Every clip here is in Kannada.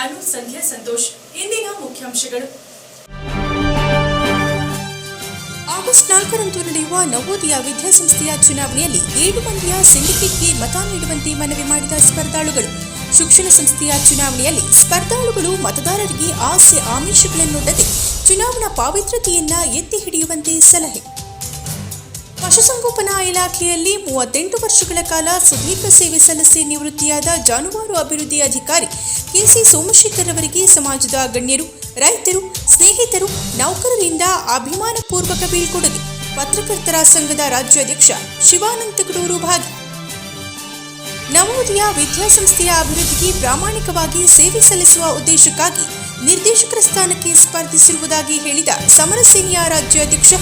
ನಾನು ಸಂಧ್ಯಾ ಸಂತೋಷ್ ಇಂದಿನ ಮುಖ್ಯಾಂಶಗಳು. ಆಗಸ್ಟ್ ನಾಲ್ಕರಂದು ನಡೆಯುವ ನವೋದಯ ವಿದ್ಯಾಸಂಸ್ಥೆಯ ಚುನಾವಣೆಯಲ್ಲಿ ಏಳು ಮಂದಿಯ ಸಿಂಡಿಕೇಟ್ಗೆ ಮತ ನೀಡುವಂತೆ ಮನವಿ ಮಾಡಿದ ಸ್ಪರ್ಧಾಳುಗಳು. ಶಿಕ್ಷಣ ಸಂಸ್ಥೆಯ ಚುನಾವಣೆಯಲ್ಲಿ ಸ್ಪರ್ಧಾಳುಗಳು ಮತದಾರರಿಗೆ ಆಸೆ ಆಮಿಷಗಳನ್ನೊಡ್ಡದೆ ಚುನಾವಣಾ ಪಾವಿತ್ರ್ಯತೆಯನ್ನ ಎತ್ತಿ ಹಿಡಿಯುವಂತೆ ಸಲಹೆ. ಪಶುಸಂಗೋಪನಾ ಇಲಾಖೆಯಲ್ಲಿ ಮೂವತ್ತೆಂಟು ವರ್ಷಗಳ ಕಾಲ ಸುದೀರ್ಘ ಸೇವೆ ಸಲ್ಲಿಸಿ ನಿವೃತ್ತಿಯಾದ ಜಾನುವಾರು ಅಭಿವೃದ್ಧಿ ಅಧಿಕಾರಿ ಕೆಸಿ ಸೋಮಶೇಖರ್ ಅವರಿಗೆ ಸಮಾಜದ ಗಣ್ಯರು, ರೈತರು, ಸ್ನೇಹಿತರು ನೌಕರರಿಂದ ಅಭಿಮಾನಪೂರ್ವಕ ಬೀಳ್ಕೊಡುಗೆ ಪತ್ರಕರ್ತರ ಸಂಘದ ರಾಜ್ಯಾಧ್ಯಕ್ಷ ಶಿವಾನಂದ ಗಡೂರು ಭಾಗಿ. ನವೋದಯ ವಿದ್ಯಾಸಂಸ್ಥೆಯ ಅಭಿವೃದ್ಧಿಗೆ ಪ್ರಾಮಾಣಿಕವಾಗಿ ಸೇವೆ ಸಲ್ಲಿಸುವ ಉದ್ದೇಶಕ್ಕಾಗಿ ನಿರ್ದೇಶಕರ ಸ್ಥಾನಕ್ಕೆ ಸ್ಪರ್ಧಿಸಿರುವುದಾಗಿ ಹೇಳಿದ ಸಮರಸೇನೆಯ ರಾಜ್ಯಾಧ್ಯಕ್ಷ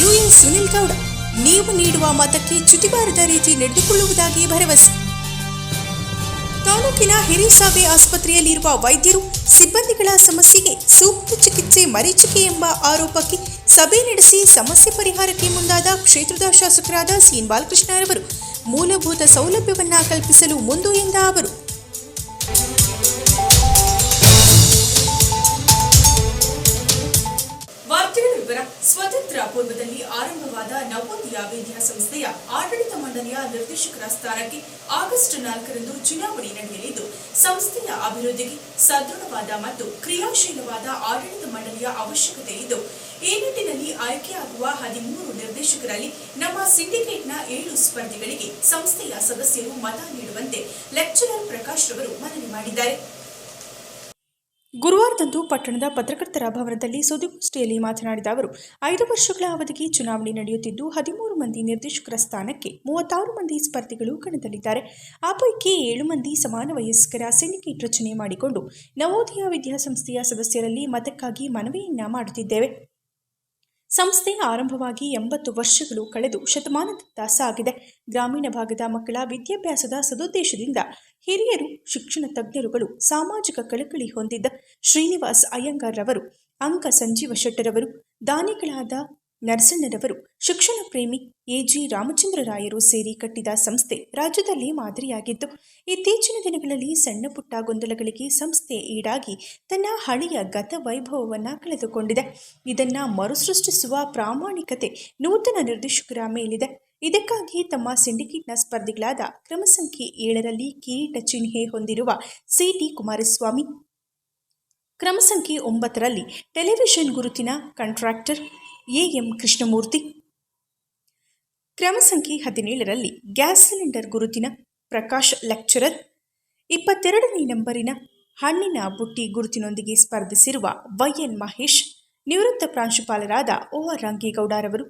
ಯುಎನ್ ಸುನಿಲ್ ಗೌಡ. ನೀವು ನೀಡುವ ಮತಕ್ಕೆ ಚ್ಯುತಿಬಾರದ ರೀತಿ ನಡೆದುಕೊಳ್ಳುವುದಾಗಿ ಭರವಸೆ. ತಾಲೂಕಿನ ಹಿರಿಸಾವೆ ಆಸ್ಪತ್ರೆಯಲ್ಲಿರುವ ವೈದ್ಯರು ಸಿಬ್ಬಂದಿಗಳ ಸಮಸ್ಯೆಗೆ ಸೂಕ್ತ ಚಿಕಿತ್ಸೆ ಮರೀಚಿಕೆ ಎಂಬ ಆರೋಪಕ್ಕೆ ಸಭೆ ನಡೆಸಿ ಸಮಸ್ಯೆ ಪರಿಹಾರಕ್ಕೆ ಮುಂದಾದ ಕ್ಷೇತ್ರದ ಶಾಸಕರಾದ ಸಿಎನ್ ಬಾಲಕೃಷ್ಣರವರು ಮೂಲಭೂತ ಸೌಲಭ್ಯವನ್ನ ಕಲ್ಪಿಸಲು ಮುಂದು ಎಂದ ಅವರು. ವಿವರ ಸ್ವತಂತ್ರ ಪೂರ್ವದಲ್ಲಿ ಆರಂಭವಾದ ನವೋದಯ ವಿದ್ಯಾಸಂಸ್ಥೆಯ ಆಡಳಿತ ಮಂಡಳಿಯ ನಿರ್ದೇಶಕರ ಸ್ಥಾನಕ್ಕೆ ಆಗಸ್ಟ್ ನಾಲ್ಕರಂದು ಚುನಾವಣೆ ನಡೆಯಲಿದ್ದು, ಸಂಸ್ಥೆಯ ಅಭಿವೃದ್ಧಿಗೆ ಸದೃಢವಾದ ಮತ್ತು ಕ್ರಿಯಾಶೀಲವಾದ ಆಡಳಿತ ಮಂಡಳಿಯ ಅವಶ್ಯಕತೆ ಇದ್ದು, ಈ ನಿಟ್ಟಿನಲ್ಲಿ ಆಯ್ಕೆಯಾಗುವ ಹದಿಮೂರು ನಿರ್ದೇಶಕರಲ್ಲಿ ನಮ್ಮ ಸಿಂಡಿಕೇಟ್ನ ಏಳು ಸ್ಪರ್ಧಿಗಳಿಗೆ ಸಂಸ್ಥೆಯ ಸದಸ್ಯರು ಮತ ನೀಡುವಂತೆ ಲೆಕ್ಚರರ್ ಪ್ರಕಾಶ್ ಅವರು ಮನವಿ ಮಾಡಿದ್ದಾರೆ. ಗುರುವಾರದಂದು ಪಟ್ಟಣದ ಪತ್ರಕರ್ತರ ಭವನದಲ್ಲಿ ಸುದ್ದಿಗೋಷ್ಠಿಯಲ್ಲಿ ಮಾತನಾಡಿದ ಅವರು, ಐದು ವರ್ಷಗಳ ಅವಧಿಗೆ ಚುನಾವಣೆ ನಡೆಯುತ್ತಿದ್ದು, ಹದಿಮೂರು ಮಂದಿ ನಿರ್ದೇಶಕರ ಸ್ಥಾನಕ್ಕೆ ಮೂವತ್ತಾರು ಮಂದಿ ಸ್ಪರ್ಧಿಗಳು ಕಣದಲ್ಲಿದ್ದಾರೆ. ಆ ಪೈಕಿ ಏಳು ಮಂದಿ ಸಮಾನ ವಯಸ್ಕರ ಸಿಂಡಿಕೇಟ್ ರಚನೆ ಮಾಡಿಕೊಂಡು ನವೋದಯ ವಿದ್ಯಾಸಂಸ್ಥೆಯ ಸದಸ್ಯರಲ್ಲಿ ಮತಕ್ಕಾಗಿ ಮನವಿಯನ್ನ ಮಾಡುತ್ತಿದ್ದೇವೆ. ಸಂಸ್ಥೆ ಆರಂಭವಾಗಿ ಎಂಬತ್ತು ವರ್ಷಗಳು ಕಳೆದು ಶತಮಾನದತ್ತ ಸಾಗಿದೆ. ಗ್ರಾಮೀಣ ಭಾಗದ ಮಕ್ಕಳ ವಿದ್ಯಾಭ್ಯಾಸದ ಸದುದ್ದೇಶದಿಂದ ಹಿರಿಯರು, ಶಿಕ್ಷಣ ತಜ್ಞರುಗಳು ಸಾಮಾಜಿಕ ಕಳಕಳಿ ಹೊಂದಿದ್ದ ಶ್ರೀನಿವಾಸ್ ಅಯ್ಯಂಗಾರ್ ರವರು ಅಂಕ ಸಂಜೀವ ಶೆಟ್ಟರವರು, ದಾನಿಗಳಾದ ನರಸಣ್ಣರವರು ಶಿಕ್ಷಣ ಪ್ರೇಮಿ ಎಜಿ ರಾಮಚಂದ್ರರಾಯರು ಸೇರಿ ಕಟ್ಟಿದ ಸಂಸ್ಥೆ ರಾಜ್ಯದಲ್ಲಿ ಮಾದರಿಯಾಗಿದ್ದು, ಇತ್ತೀಚಿನ ದಿನಗಳಲ್ಲಿ ಸಣ್ಣ ಪುಟ್ಟ ಗೊಂದಲಗಳಿಗೆ ಸಂಸ್ಥೆ ಈಡಾಗಿ ತನ್ನ ಹಳೆಯ ಗತ ವೈಭವವನ್ನು ಕಳೆದುಕೊಂಡಿದೆ. ಇದನ್ನು ಮರುಸೃಷ್ಟಿಸುವ ಪ್ರಾಮಾಣಿಕತೆ ನೂತನ ನಿರ್ದೇಶಕರ ಮೇಲಿದೆ. ಇದಕ್ಕಾಗಿ ತಮ್ಮ ಸಿಂಡಿಕೇಟ್ನ ಸ್ಪರ್ಧಿಗಳಾದ ಕ್ರಮ ಸಂಖ್ಯೆ ಏಳರಲ್ಲಿ ಕಿರೀಟ ಚಿಹ್ನೆ ಹೊಂದಿರುವ ಸಿಟಿ ಕುಮಾರಸ್ವಾಮಿ. ಕ್ರಮ ಸಂಖ್ಯೆ ಒಂಬತ್ತರಲ್ಲಿ ಟೆಲಿವಿಷನ್ ಗುರುತಿನ ಕಾಂಟ್ರಾಕ್ಟರ್ ಎಎಂ ಕೃಷ್ಣಮೂರ್ತಿ. ಕ್ರಮ ಸಂಖ್ಯೆ ಹದಿನೇಳರಲ್ಲಿ ಗ್ಯಾಸ್ ಸಿಲಿಂಡರ್ ಗುರುತಿನ ಪ್ರಕಾಶ್ ಲೆಕ್ಚರರ್. ಇಪ್ಪತ್ತೆರಡನೇ ನಂಬರಿನ ಹಣ್ಣಿನ ಬುಟ್ಟಿ ಗುರುತಿನೊಂದಿಗೆ ಸ್ಪರ್ಧಿಸಿರುವ ವೈಎನ್ ಮಹೇಶ್, ನಿವೃತ್ತ ಪ್ರಾಂಶುಪಾಲರಾದ ಓ ಆರ್ ರಂಗೇಗೌಡರವರು.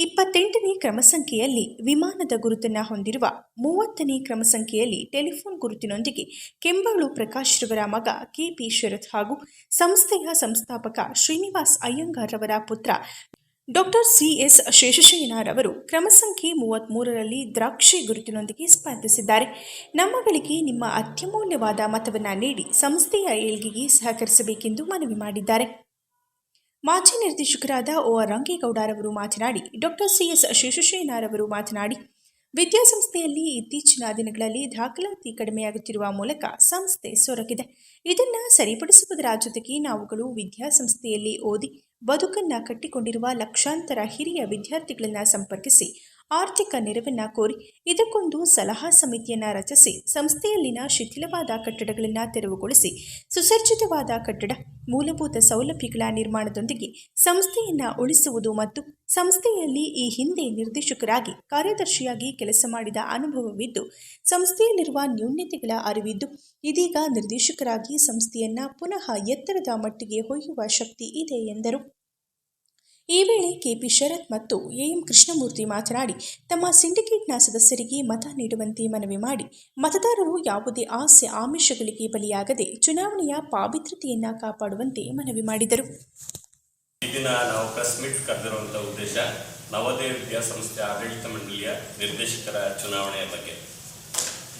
ಇಪ್ಪತ್ತೆಂಟನೇ ಕ್ರಮ ಸಂಖ್ಯೆಯಲ್ಲಿ ವಿಮಾನದ ಗುರುತನ್ನು ಹೊಂದಿರುವ ಮೂವತ್ತನೇ ಕ್ರಮ ಸಂಖ್ಯೆಯಲ್ಲಿ ಟೆಲಿಫೋನ್ ಗುರುತಿನೊಂದಿಗೆ ಕೆಂಬಾಳು ಪ್ರಕಾಶ್ ರವರ ಮಗ ಕೆಪಿ ಶರತ್ ಹಾಗೂ ಸಂಸ್ಥೆಯ ಸಂಸ್ಥಾಪಕ ಶ್ರೀನಿವಾಸ್ ಅಯ್ಯಂಗಾರ್ ರವರ ಪುತ್ರ ಡಾಕ್ಟರ್ ಶೇಷಶಯನರವರು ಕ್ರಮ ಸಂಖ್ಯೆ ಮೂವತ್ತ್ಮೂರರಲ್ಲಿ ದ್ರಾಕ್ಷಿ ಗುರುತಿನೊಂದಿಗೆ ಸ್ಪರ್ಧಿಸಿದ್ದಾರೆ. ನಮ್ಮಗಳಿಗೆ ನಿಮ್ಮ ಅತ್ಯಮೂಲ್ಯವಾದ ಮತವನ್ನು ನೀಡಿ ಸಂಸ್ಥೆಯ ಏಳ್ಗೆಗೆ ಸಹಕರಿಸಬೇಕೆಂದು ಮನವಿ ಮಾಡಿದ್ದಾರೆ. ಮಾಜಿ ನಿರ್ದೇಶಕರಾದ ಓ ಆರ್ ರಂಗೇಗೌಡರವರು ಮಾತನಾಡಿ, ಡಾಕ್ಟರ್ ಸಿಎಸ್ ಅವರು ಮಾತನಾಡಿ, ವಿದ್ಯಾಸಂಸ್ಥೆಯಲ್ಲಿ ಇತ್ತೀಚಿನ ದಿನಗಳಲ್ಲಿ ದಾಖಲಾತಿ ಕಡಿಮೆಯಾಗುತ್ತಿರುವ ಮೂಲಕ ಸಂಸ್ಥೆ ಸೊರಗಿದೆ ಇದನ್ನು ಸರಿಪಡಿಸುವುದರ ಜೊತೆಗೆ ನಾವುಗಳು ವಿದ್ಯಾಸಂಸ್ಥೆಯಲ್ಲಿ ಓದಿ ಬದುಕನ್ನು ಕಟ್ಟಿಕೊಂಡಿರುವ ಲಕ್ಷಾಂತರ ಹಿರಿಯ ವಿದ್ಯಾರ್ಥಿಗಳನ್ನು ಸಂಪರ್ಕಿಸಿ ಆರ್ಥಿಕ ನೆರವನ್ನು ಕೋರಿ ಇದಕ್ಕೊಂದು ಸಲಹಾ ಸಮಿತಿಯನ್ನು ರಚಿಸಿ ಸಂಸ್ಥೆಯಲ್ಲಿನ ಶಿಥಿಲವಾದ ಕಟ್ಟಡಗಳನ್ನು ತೆರವುಗೊಳಿಸಿ ಸುಸಜ್ಜಿತವಾದ ಕಟ್ಟಡ, ಮೂಲಭೂತ ಸೌಲಭ್ಯಗಳ ನಿರ್ಮಾಣದೊಂದಿಗೆ ಸಂಸ್ಥೆಯನ್ನು ಉಳಿಸುವುದು ಮತ್ತು ಸಂಸ್ಥೆಯಲ್ಲಿ ಈ ಹಿಂದೆ ನಿರ್ದೇಶಕರಾಗಿ ಕಾರ್ಯದರ್ಶಿಯಾಗಿ ಕೆಲಸ ಮಾಡಿದ ಅನುಭವವಿದ್ದು, ಸಂಸ್ಥೆಯಲ್ಲಿರುವ ನ್ಯೂನ್ಯತೆಗಳ ಅರಿವಿದ್ದು ಇದೀಗ ನಿರ್ದೇಶಕರಾಗಿ ಸಂಸ್ಥೆಯನ್ನು ಪುನಃ ಎತ್ತರದ ಮಟ್ಟಿಗೆ ಹೊಯ್ಯುವ ಶಕ್ತಿ ಇದೆ ಎಂದರು. ಈ ವೇಳೆ ಕೆಪಿ ಶರತ್ ಮತ್ತು ಎಎಂ ಕೃಷ್ಣಮೂರ್ತಿ ಮಾತನಾಡಿ, ತಮ್ಮ ಸಿಂಡಿಕೇಟ್ನ ಸದಸ್ಯರಿಗೆ ಮತ ನೀಡುವಂತೆ ಮನವಿ ಮಾಡಿ, ಮತದಾರರು ಯಾವುದೇ ಆಸೆ ಆಮಿಷಗಳಿಗೆ ಬಲಿಯಾಗದೆ ಚುನಾವಣೆಯ ಪಾವಿತ್ರ್ಯತೆಯನ್ನು ಕಾಪಾಡುವಂತೆ ಮನವಿ ಮಾಡಿದರು. ದಿನ ನಾವು ನವೋದಯ ವಿದ್ಯಾಸಂಸ್ಥೆ ಆಡಳಿತ ಮಂಡಳಿಯ ನಿರ್ದೇಶಕರ ಚುನಾವಣೆಯ ಬಗ್ಗೆ.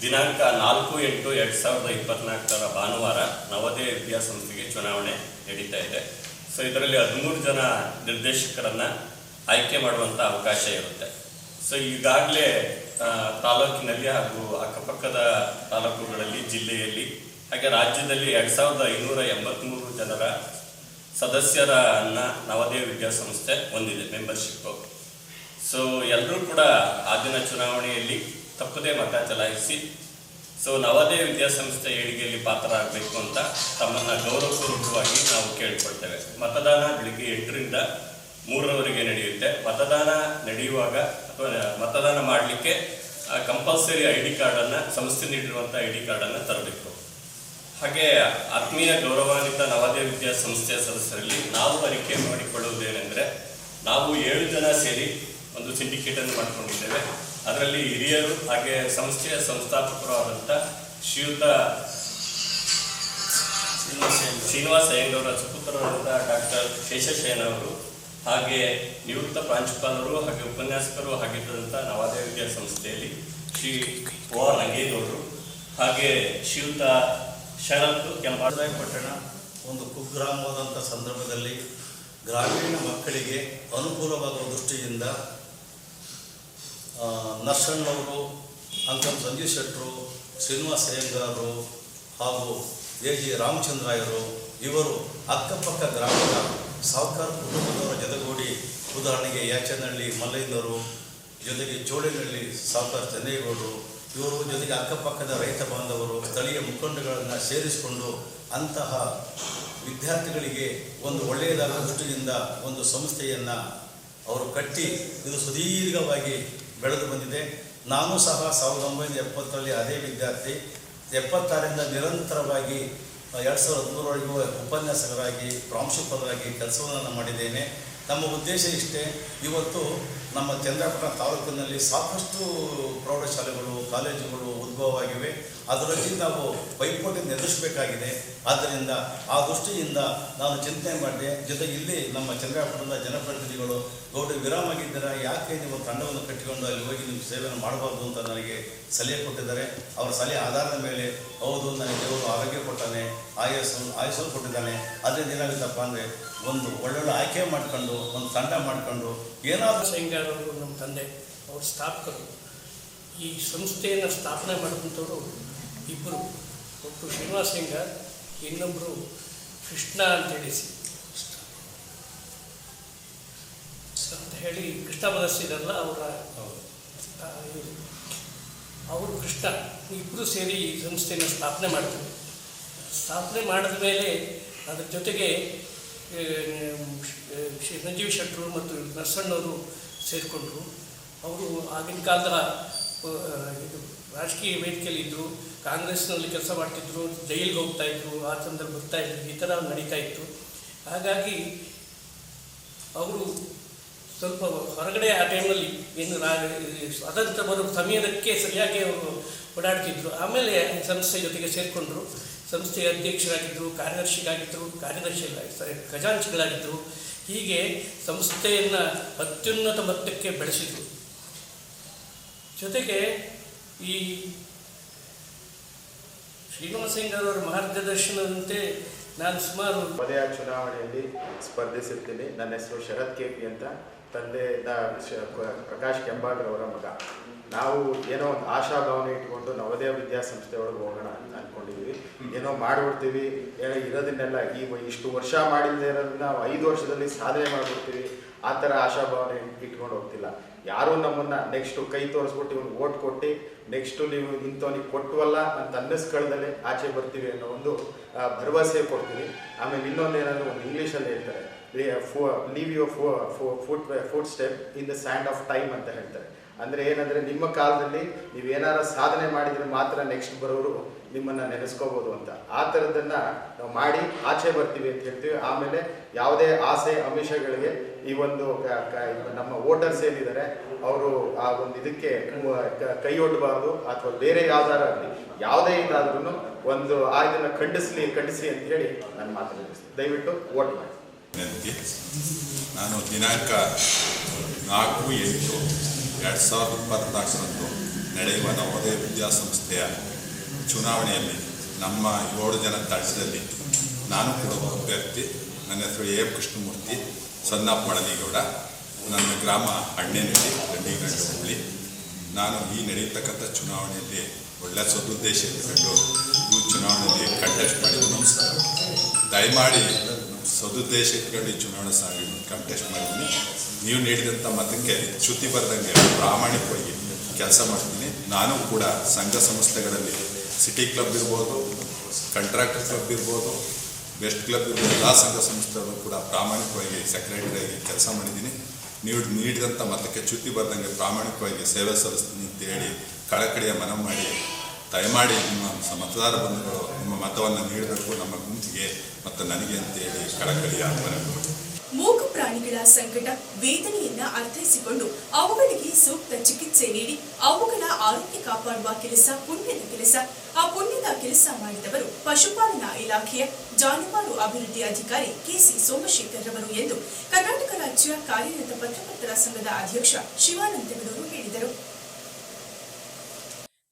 ದಿನಾಂಕ ನಾಲ್ಕು ಎಂಟು ಎರಡು ಸಾವಿರದ ಇಪ್ಪತ್ನಾಲ್ಕರ ಭಾನುವಾರ ನವೋದಯ ವಿದ್ಯಾಸಂಸ್ಥೆಗೆ ಚುನಾವಣೆ ನಡೀತಾ ಇದೆ. ಸೊ ಇದರಲ್ಲಿ ಹದಿಮೂರು ಜನ ನಿರ್ದೇಶಕರನ್ನು ಆಯ್ಕೆ ಮಾಡುವಂಥ ಅವಕಾಶ ಇರುತ್ತೆ. ಸೊ ಈಗಾಗಲೇ ತಾಲೂಕಿನಲ್ಲಿ ಹಾಗೂ ಅಕ್ಕಪಕ್ಕದ ತಾಲೂಕುಗಳಲ್ಲಿ, ಜಿಲ್ಲೆಯಲ್ಲಿ, ಹಾಗೆ ರಾಜ್ಯದಲ್ಲಿ ಎರಡು ಸಾವಿರದ ಐನೂರ ಎಂಬತ್ತ್ಮೂರು ಜನರ ಸದಸ್ಯರನ್ನು ನವೋದಯ ವಿದ್ಯಾಸಂಸ್ಥೆ ಹೊಂದಿದೆ ಮೆಂಬರ್ಶಿಪ್ಪು ಸೊ ಎಲ್ಲರೂ ಕೂಡ ಆ ದಿನ ಚುನಾವಣೆಯಲ್ಲಿ ತಪ್ಪದೇ ಮತ ಚಲಾಯಿಸಿ ಸೊ ನವೋದಯ ವಿದ್ಯಾಸಂಸ್ಥೆ ಏಳಿಗೆಯಲ್ಲಿ ಪಾತ್ರರಾಗಬೇಕು ಅಂತ ತಮ್ಮನ್ನ ಗೌರವಪೂರ್ವಕವಾಗಿ ನಾವು ಕೇಳಿಕೊಳ್ತೇವೆ. ಮತದಾನ ಬೆಳಿಗ್ಗೆ ಎಂಟರಿಂದ ಮೂರರವರೆಗೆ ನಡೆಯುತ್ತೆ. ಮತದಾನ ನಡೆಯುವಾಗ ಅಥವಾ ಮತದಾನ ಮಾಡಲಿಕ್ಕೆ ಕಂಪಲ್ಸರಿ ಐ ಡಿ ಕಾರ್ಡನ್ನು, ಸಂಸ್ಥೆ ನೀಡಿರುವಂಥ ಐ ಡಿ ಕಾರ್ಡನ್ನು ತರಬೇಕು. ಹಾಗೆ, ಆತ್ಮೀಯ ಗೌರವಾನ್ವಿತ ನವೋದಯ ವಿದ್ಯಾಸಂಸ್ಥೆಯ ಸದಸ್ಯರಲ್ಲಿ ನಾವು ಅರಿಕೆ ಮಾಡಿಕೊಳ್ಳುವುದೇನೆಂದರೆ, ನಾವು ಏಳು ಜನ ಸೇರಿ ಒಂದು ಸಿಂಡಿಕೇಟನ್ನು ಮಾಡಿಕೊಂಡಿದ್ದೇವೆ. ಅದರಲ್ಲಿ ಹಿರಿಯರು ಹಾಗೆ ಸಂಸ್ಥೆಯ ಸಂಸ್ಥಾಪಕರು ಆದಂಥ ಶ್ರೀಯುತ ಶ್ರೀನಿವಾಸ ಅಯ್ಯಂಗವರ ಸುಪುತ್ರರಾದ ಡಾಕ್ಟರ್ ಶೇಷಶಯನ ಅವರು, ಹಾಗೆ ನಿವೃತ್ತ ಪ್ರಾಂಶುಪಾಲರು ಹಾಗೆ ಉಪನ್ಯಾಸಕರು ಆಗಿದ್ದಂಥ ನವೋದಯ ವಿದ್ಯಾಸಂಸ್ಥೆಯಲ್ಲಿ ಶ್ರೀ ಓ ಆರ್ ನಂಗೇಗೌಡರು, ಹಾಗೆ ಶ್ರೀಯುತ ಶರತ್ ಕೆಂಪಾಡ ಪಟ್ಟಣ, ಒಂದು ಕುಗ್ರಾಮವಾದಂಥ ಸಂದರ್ಭದಲ್ಲಿ ಗ್ರಾಮೀಣ ಮಕ್ಕಳಿಗೆ ಅನುಕೂಲವಾಗುವ ದೃಷ್ಟಿಯಿಂದ ನರ್ಸಣ್ಣವರು ಅಂಕಂ ಸಂಜೀವ್ ಶೆಟ್ಟರು, ಶ್ರೀನಿವಾಸ ಅಯ್ಯಂಗಾರರು ಹಾಗೂ ಎ ಜಿ ರಾಮಚಂದ್ರಾಯರು, ಇವರು ಅಕ್ಕಪಕ್ಕ ಗ್ರಾಮದ ಸಾಹುಕಾರ ಕುಟುಂಬದವರ ಜೊತೆಗೂಡಿ ಉದಾಹರಣೆಗೆ ಯಾಚನಹಳ್ಳಿ, ಮಲ್ಲಯ್ಯನವರು ಜೊತೆಗೆ ಚೋಳಿನಹಳ್ಳಿ ಸಾಹುಕಾರ ಚೆನ್ನೇಗೌಡರು ಇವರು ಜೊತೆಗೆ ಅಕ್ಕಪಕ್ಕದ ರೈತ ಬಾಂಧವರು, ಸ್ಥಳೀಯ ಮುಖಂಡಗಳನ್ನು ಸೇರಿಸಿಕೊಂಡು ಅಂತಹ ವಿದ್ಯಾರ್ಥಿಗಳಿಗೆ ಒಂದು ಒಳ್ಳೆಯದಾದ ದೃಷ್ಟಿಯಿಂದ ಒಂದು ಸಂಸ್ಥೆಯನ್ನು ಅವರು ಕಟ್ಟಿ, ಇದು ಸುದೀರ್ಘವಾಗಿ ಬೆಳೆದು ಬಂದಿದೆ. ನಾನು ಸಹ ಸಾವಿರದ ಒಂಬೈನೂರ ಎಪ್ಪತ್ತರಲ್ಲಿ ಅದೇ ವಿದ್ಯಾರ್ಥಿ. ಎಪ್ಪತ್ತಾರರಿಂದ ನಿರಂತರವಾಗಿ, ಎರಡು ಸಾವಿರದ ಹದಿಮೂರವರೆಗೂ ಉಪನ್ಯಾಸಕರಾಗಿ, ಪ್ರಾಂಶುಪಾಲರಾಗಿ ಕೆಲಸವನ್ನು ಮಾಡಿದ್ದೇನೆ. ನಮ್ಮ ಉದ್ದೇಶ ಇಷ್ಟೇ. ಇವತ್ತು ನಮ್ಮ ಚಂದ್ರಪಟ್ಟಣ ತಾಲೂಕಿನಲ್ಲಿ ಸಾಕಷ್ಟು ಪ್ರೌಢಶಾಲೆಗಳು, ಕಾಲೇಜುಗಳು ಉದ್ಭವವಾಗಿವೆ ಅದರಲ್ಲಿ ನಾವು ಪೈಪೋಟಿ ಎದುರಿಸಬೇಕಾಗಿದೆ ಆದ್ದರಿಂದ ಆ ದೃಷ್ಟಿಯಿಂದ ನಾನು ಚಿಂತನೆ ಮಾಡಿದೆ. ಜೊತೆಗೆ ಇಲ್ಲಿ ನಮ್ಮ ಚಂದ್ರಾಪುರದ ಜನಪ್ರತಿನಿಧಿಗಳು ಗೌಡ ವಿರಾಮಾಗಿದ್ದೀರಾ ಯಾಕೆ ನೀವು ತಂಡವನ್ನು ಕಟ್ಟಿಕೊಂಡು ಅಲ್ಲಿ ಹೋಗಿ ನೀವು ಸೇವೆಯನ್ನು ಮಾಡಬಾರ್ದು ಅಂತ ನನಗೆ ಸಲಹೆ ಕೊಟ್ಟಿದ್ದಾರೆ. ಅವರ ಸಲಹೆ ಆಧಾರದ ಮೇಲೆ ಹೌದು ನನಗೆ ದೇವರು ಆರೋಗ್ಯ ಕೊಟ್ಟಾನೆ, ಆಯಸ್ಸು ಆಯಸ್ಸು ಕೊಟ್ಟಿದ್ದಾನೆ. ಅದರಿಂದ ಏನಾಗುತ್ತಪ್ಪ ಅಂದರೆ ಒಂದು ಒಳ್ಳೊಳ್ಳೆ ಆಯ್ಕೆ ಮಾಡ್ಕೊಂಡು, ಒಂದು ತಂಡ ಮಾಡಿಕೊಂಡು ಏನಾದರೂ ಶೇಂಗಾರವರು ನಮ್ಮ ತಂದೆ, ಅವ್ರ ಸ್ಥಾಪಕರು. ಈ ಸಂಸ್ಥೆಯನ್ನು ಸ್ಥಾಪನೆ ಮಾಡಿದಂಥವರು ಇಬ್ಬರು ಒಬ್ಬರು ಶ್ರೀನಿವಾಸ ಸಿಂಗರ್ ಇನ್ನೊಬ್ಬರು ಕೃಷ್ಣ ಅಂತೇಳಿ. ಸಿ- ಅಂತ ಹೇಳಿ ಕೃಷ್ಣ ಬದಸಿರಲ್ಲ ಅವರ ಅವರು ಕೃಷ್ಣ ಇಬ್ಬರು ಸೇರಿ ಈ ಸಂಸ್ಥೆಯನ್ನು ಸ್ಥಾಪನೆ ಮಾಡ್ತಾರೆ ಸ್ಥಾಪನೆ ಮಾಡಿದ ಮೇಲೆ ಅದರ ಜೊತೆಗೆ ಸಂಜೀವ್ ಶೆಟ್ಟರು ಮತ್ತು ನರಸಣ್ಣವರು ಸೇರಿಕೊಂಡ್ರು. ಅವರು ಆಗಿನ ಕಾಲದ ಇದು ರಾಜಕೀಯ ವೇದಿಕೆಯಲ್ಲಿ ಇದ್ದರು ಕಾಂಗ್ರೆಸ್ನಲ್ಲಿ ಕೆಲಸ ಮಾಡ್ತಿದ್ರು, ಜೈಲಿಗೆ ಹೋಗ್ತಾ ಇದ್ರು, ಆ ಸಂದರ್ಭ ಬರ್ತಾ ಇದ್ರು, ಈ ಥರ ನಡೀತಾ ಇತ್ತು. ಹಾಗಾಗಿ ಅವರು ಸ್ವಲ್ಪ ಹೊರಗಡೆ ಆ ಟೈಮಲ್ಲಿ ಏನು ರಾ ಸ್ವಾತಂತ್ರ್ಯ ಬರೋ ಸಮಯದಕ್ಕೆ ಸರಿಯಾಗಿ ಅವರು ಓಡಾಡ್ತಿದ್ರು. ಆಮೇಲೆ ಸಂಸ್ಥೆ ಜೊತೆಗೆ ಸೇರಿಕೊಂಡ್ರು. ಸಂಸ್ಥೆಯ ಅಧ್ಯಕ್ಷರಾಗಿದ್ದರು ಕಾರ್ಯದರ್ಶಿಗಾಗಿದ್ದರು ಕಾರ್ಯದರ್ಶಿ ಖಜಾಂಚಿಗಳಾಗಿದ್ದರು ಹೀಗೆ ಸಂಸ್ಥೆಯನ್ನು ಅತ್ಯುನ್ನತ ಮಟ್ಟಕ್ಕೆ ಬೆಳೆಸಿದರು. ಜೊತೆಗೆ ಈ ಶ್ರೀನಿವಾಸ ಅವರ ಮಾರ್ಗದರ್ಶನದಂತೆ ನಾನು ಸುಮಾರು ನವೋದಯ ಚುನಾವಣೆಯಲ್ಲಿ ಸ್ಪರ್ಧಿಸಿರ್ತೀನಿ. ನನ್ನ ಹೆಸರು ಶರತ್ ಕೆ ಅಂತ. ತಂದೆ ಪ್ರಕಾಶ್ ಕೆಂಬಾಡ್ರವರ ಮಗ. ನಾವು ಏನೋ ಒಂದು ಆಶಾ ಭಾವನೆ ಇಟ್ಕೊಂಡು ನವೋದಯ ವಿದ್ಯಾಸಂಸ್ಥೆ ಒಳಗೆ ಹೋಗೋಣ ಅಂತ ಅಂದ್ಕೊಂಡಿದ್ವಿ ಏನೋ ಮಾಡಿಬಿಡ್ತೀವಿ. ಏನೋ ಇರೋದನ್ನೆಲ್ಲ ಈ ಇಷ್ಟು ವರ್ಷ ಮಾಡಿಲ್ಲದೆ ಇರೋದನ್ನ ನಾವು ಐದು ವರ್ಷದಲ್ಲಿ ಸಾಧನೆ ಮಾಡಿಬಿಡ್ತೀವಿ. ಆ ಥರ ಆಶಾಭಾವನೆ ಇಟ್ಕೊಂಡು ಹೋಗ್ತಿಲ್ಲ. ಯಾರೂ ನಮ್ಮನ್ನ ನೆಕ್ಸ್ಟು ಕೈ ತೋರಿಸ್ಬಿಟ್ಟು ಇವನು ಓಟ್ ಕೊಟ್ಟು ನೆಕ್ಸ್ಟು ನೀವು ಇಂಥವನಿಗೆ ಕೊಟ್ಟವಲ್ಲ ಅಂತ ಅನ್ನಿಸ್ಕಳದಲ್ಲಿ ಆಚೆ ಬರ್ತೀವಿ ಅನ್ನೋ ಒಂದು ಭರವಸೆ ಕೊಡ್ತೀವಿ ಆಮೇಲೆ ಇನ್ನೊಂದು ಏನಾದ್ರು ಒಂದು ಇಂಗ್ಲೀಷಲ್ಲಿ ಹೇಳ್ತಾರೆ. Leave your foot foot step in the sand of time ಅಂತ ಹೇಳ್ತಾರೆ. ಅಂದರೆ ಏನಂದರೆ ನಿಮ್ಮ ಕಾಲದಲ್ಲಿ ನೀವು ಏನಾರ ಸಾಧನೆ ಮಾಡಿದರೆ ಮಾತ್ರ ನೆಕ್ಸ್ಟ್ ಬರೋರು ನಿಮ್ಮನ್ನು ನೆನೆಸ್ಕೋಬೋದು ಅಂತ. ಆ ಥರದನ್ನ ನಾವು ಮಾಡಿ ಆಚೆ ಬರ್ತೀವಿ ಅಂತ ಹೇಳ್ತೀವಿ. ಆಮೇಲೆ ಯಾವುದೇ ಆಸೆ ಅಮಿಷಗಳಿಗೆ ಈ ಒಂದು ನಮ್ಮ ವೋಟರ್ಸ್ ಏನಿದ್ದಾರೆ, ಅವರು ಆ ಒಂದು ಇದಕ್ಕೆ ಕೈ ಅಥವಾ ಬೇರೆ ಯಾವ್ದಾರ ಆಗಲಿ, ಯಾವುದೇ ಇದಾದ್ರೂ ಒಂದು ಆ ಇದನ್ನು ಖಂಡಿಸ್ಲಿ, ಖಂಡಿಸಿ ಅಂತ ಹೇಳಿ ನಾನು ಮಾತನ್ನು ದಯವಿಟ್ಟು ವೋಟ್ ಮಾಡಿ. ನಾನು ದಿನಾಂಕ ನಾಲ್ಕು, ಎಂಟು, ಎರಡು ಸಾವಿರದ ಇಪ್ಪತ್ನಾಲ್ಕರಂದು ನಡೆಯುವ ನವೋದಯ ವಿದ್ಯಾಸಂಸ್ಥೆಯ ಚುನಾವಣೆಯಲ್ಲಿ ನಮ್ಮ ಏಳು ಜನ ತಂಡದಲ್ಲಿ ನಾನು ಕೂಡ ಅಭ್ಯರ್ಥಿ. ನನ್ನ ಹೆಸರು ಎ. ಕೃಷ್ಣಮೂರ್ತಿ ಸನ್ನಪ್ಪ ಮಳನಿಗೌಡ ನನ್ನ ಗ್ರಾಮ ಅಣ್ಣೆನಹಳ್ಳಿ, ಗಂಡಿಗಂಡು ಹುಬ್ಳಿ. ನಾನು ಈ ನಡೆಯತಕ್ಕಂಥ ಚುನಾವಣೆಯಲ್ಲಿ ಒಳ್ಳೆಯ ಸದುದ್ದೇಶ ಇಟ್ಟುಕೊಂಡು ಚುನಾವಣೆಯಲ್ಲಿ ಕಂಟೆಸ್ಟ್ ಮಾಡಿದ್ದೀನಿ ದಯಮಾಡಿ ಸದುದ್ದೇಶ ಇಟ್ಕೊಂಡು ಈ ಚುನಾವಣೆ ಸಾಗಿ ಕಂಟೆಸ್ಟ್ ಮಾಡಿದ್ದೀನಿ. ನೀವು ನೀಡಿದಂಥ ಮತಕ್ಕೆ ಚ್ಯುತಿ ಬರೆದಂಗೆ ಪ್ರಾಮಾಣಿಕವಾಗಿ ಕೆಲಸ ಮಾಡ್ತೀನಿ. ನಾನು ಕೂಡ ಸಂಘ ಸಂಸ್ಥೆಗಳಲ್ಲಿ ಸಿಟಿ ಕ್ಲಬ್ ಇರ್ಬೋದು ಕಂಟ್ರಾಕ್ಟರ್ ಕ್ಲಬ್ ಇರ್ಬೋದು ಬೆಸ್ಟ್ ಕ್ಲಬ್ ಇರ್ಬೋದು, ಎಲ್ಲ ಸಂಘ ಸಂಸ್ಥೆಗಳು ಕೂಡ ಪ್ರಾಮಾಣಿಕವಾಗಿ ಸೆಕ್ರೆಟರಿಯಾಗಿ ಕೆಲಸ ಮಾಡಿದ್ದೀನಿ. ನೀವು ನೀಡಿದಂಥ ಮತಕ್ಕೆ ಚ್ಯುತಿ ಬರ್ದಂಗೆ ಪ್ರಾಮಾಣಿಕವಾಗಿ ಸೇವೆ ಸಲ್ಲಿಸ್ತೀನಿ ಅಂತ ಹೇಳಿ ಕಳಕಳಿಯ ಮನ ಮಾಡಿ, ದಯಮಾಡಿ ನಿಮ್ಮ ಮತದಾರ ಬಂಧುಗಳು ನಿಮ್ಮ ಮತವನ್ನು ನೀಡಬೇಕು, ನಮ್ಮ ಗುಂಪಿಗೆ ಮತ್ತು ನನಗೆ ಅಂತ ಹೇಳಿ ಕಳಕಳಿಯ ಮನವಿ ಮೂಕ ಪ್ರಾಣಿಗಳ ಸಂಕಟ ವೇದನೆಯನ್ನ ಅರ್ಥೈಸಿಕೊಂಡು ಅವುಗಳಿಗೆ ಸೂಕ್ತ ಚಿಕಿತ್ಸೆ ನೀಡಿ, ಅವುಗಳ ಆರೋಗ್ಯ ಕಾಪಾಡುವ ಕೆಲಸ, ಪುಣ್ಯದ ಕೆಲಸ ಆ ಪುಣ್ಯದ ಕೆಲಸ ಮಾಡಿದವರು ಪಶುಪಾಲನಾ ಇಲಾಖೆಯ ಜಾನುವಾರು ಅಭಿವೃದ್ಧಿ ಅಧಿಕಾರಿ ಕೆಸಿ ಸೋಮಶೇಖರ್ ರವರು ಎಂದು ಕರ್ನಾಟಕ ರಾಜ್ಯ ಕಾರ್ಯನಿರತ ಪತ್ರಕರ್ತರ ಸಂಘದ ಅಧ್ಯಕ್ಷ ಶಿವಾನಂದಗೌಡರು ಹೇಳಿದರು.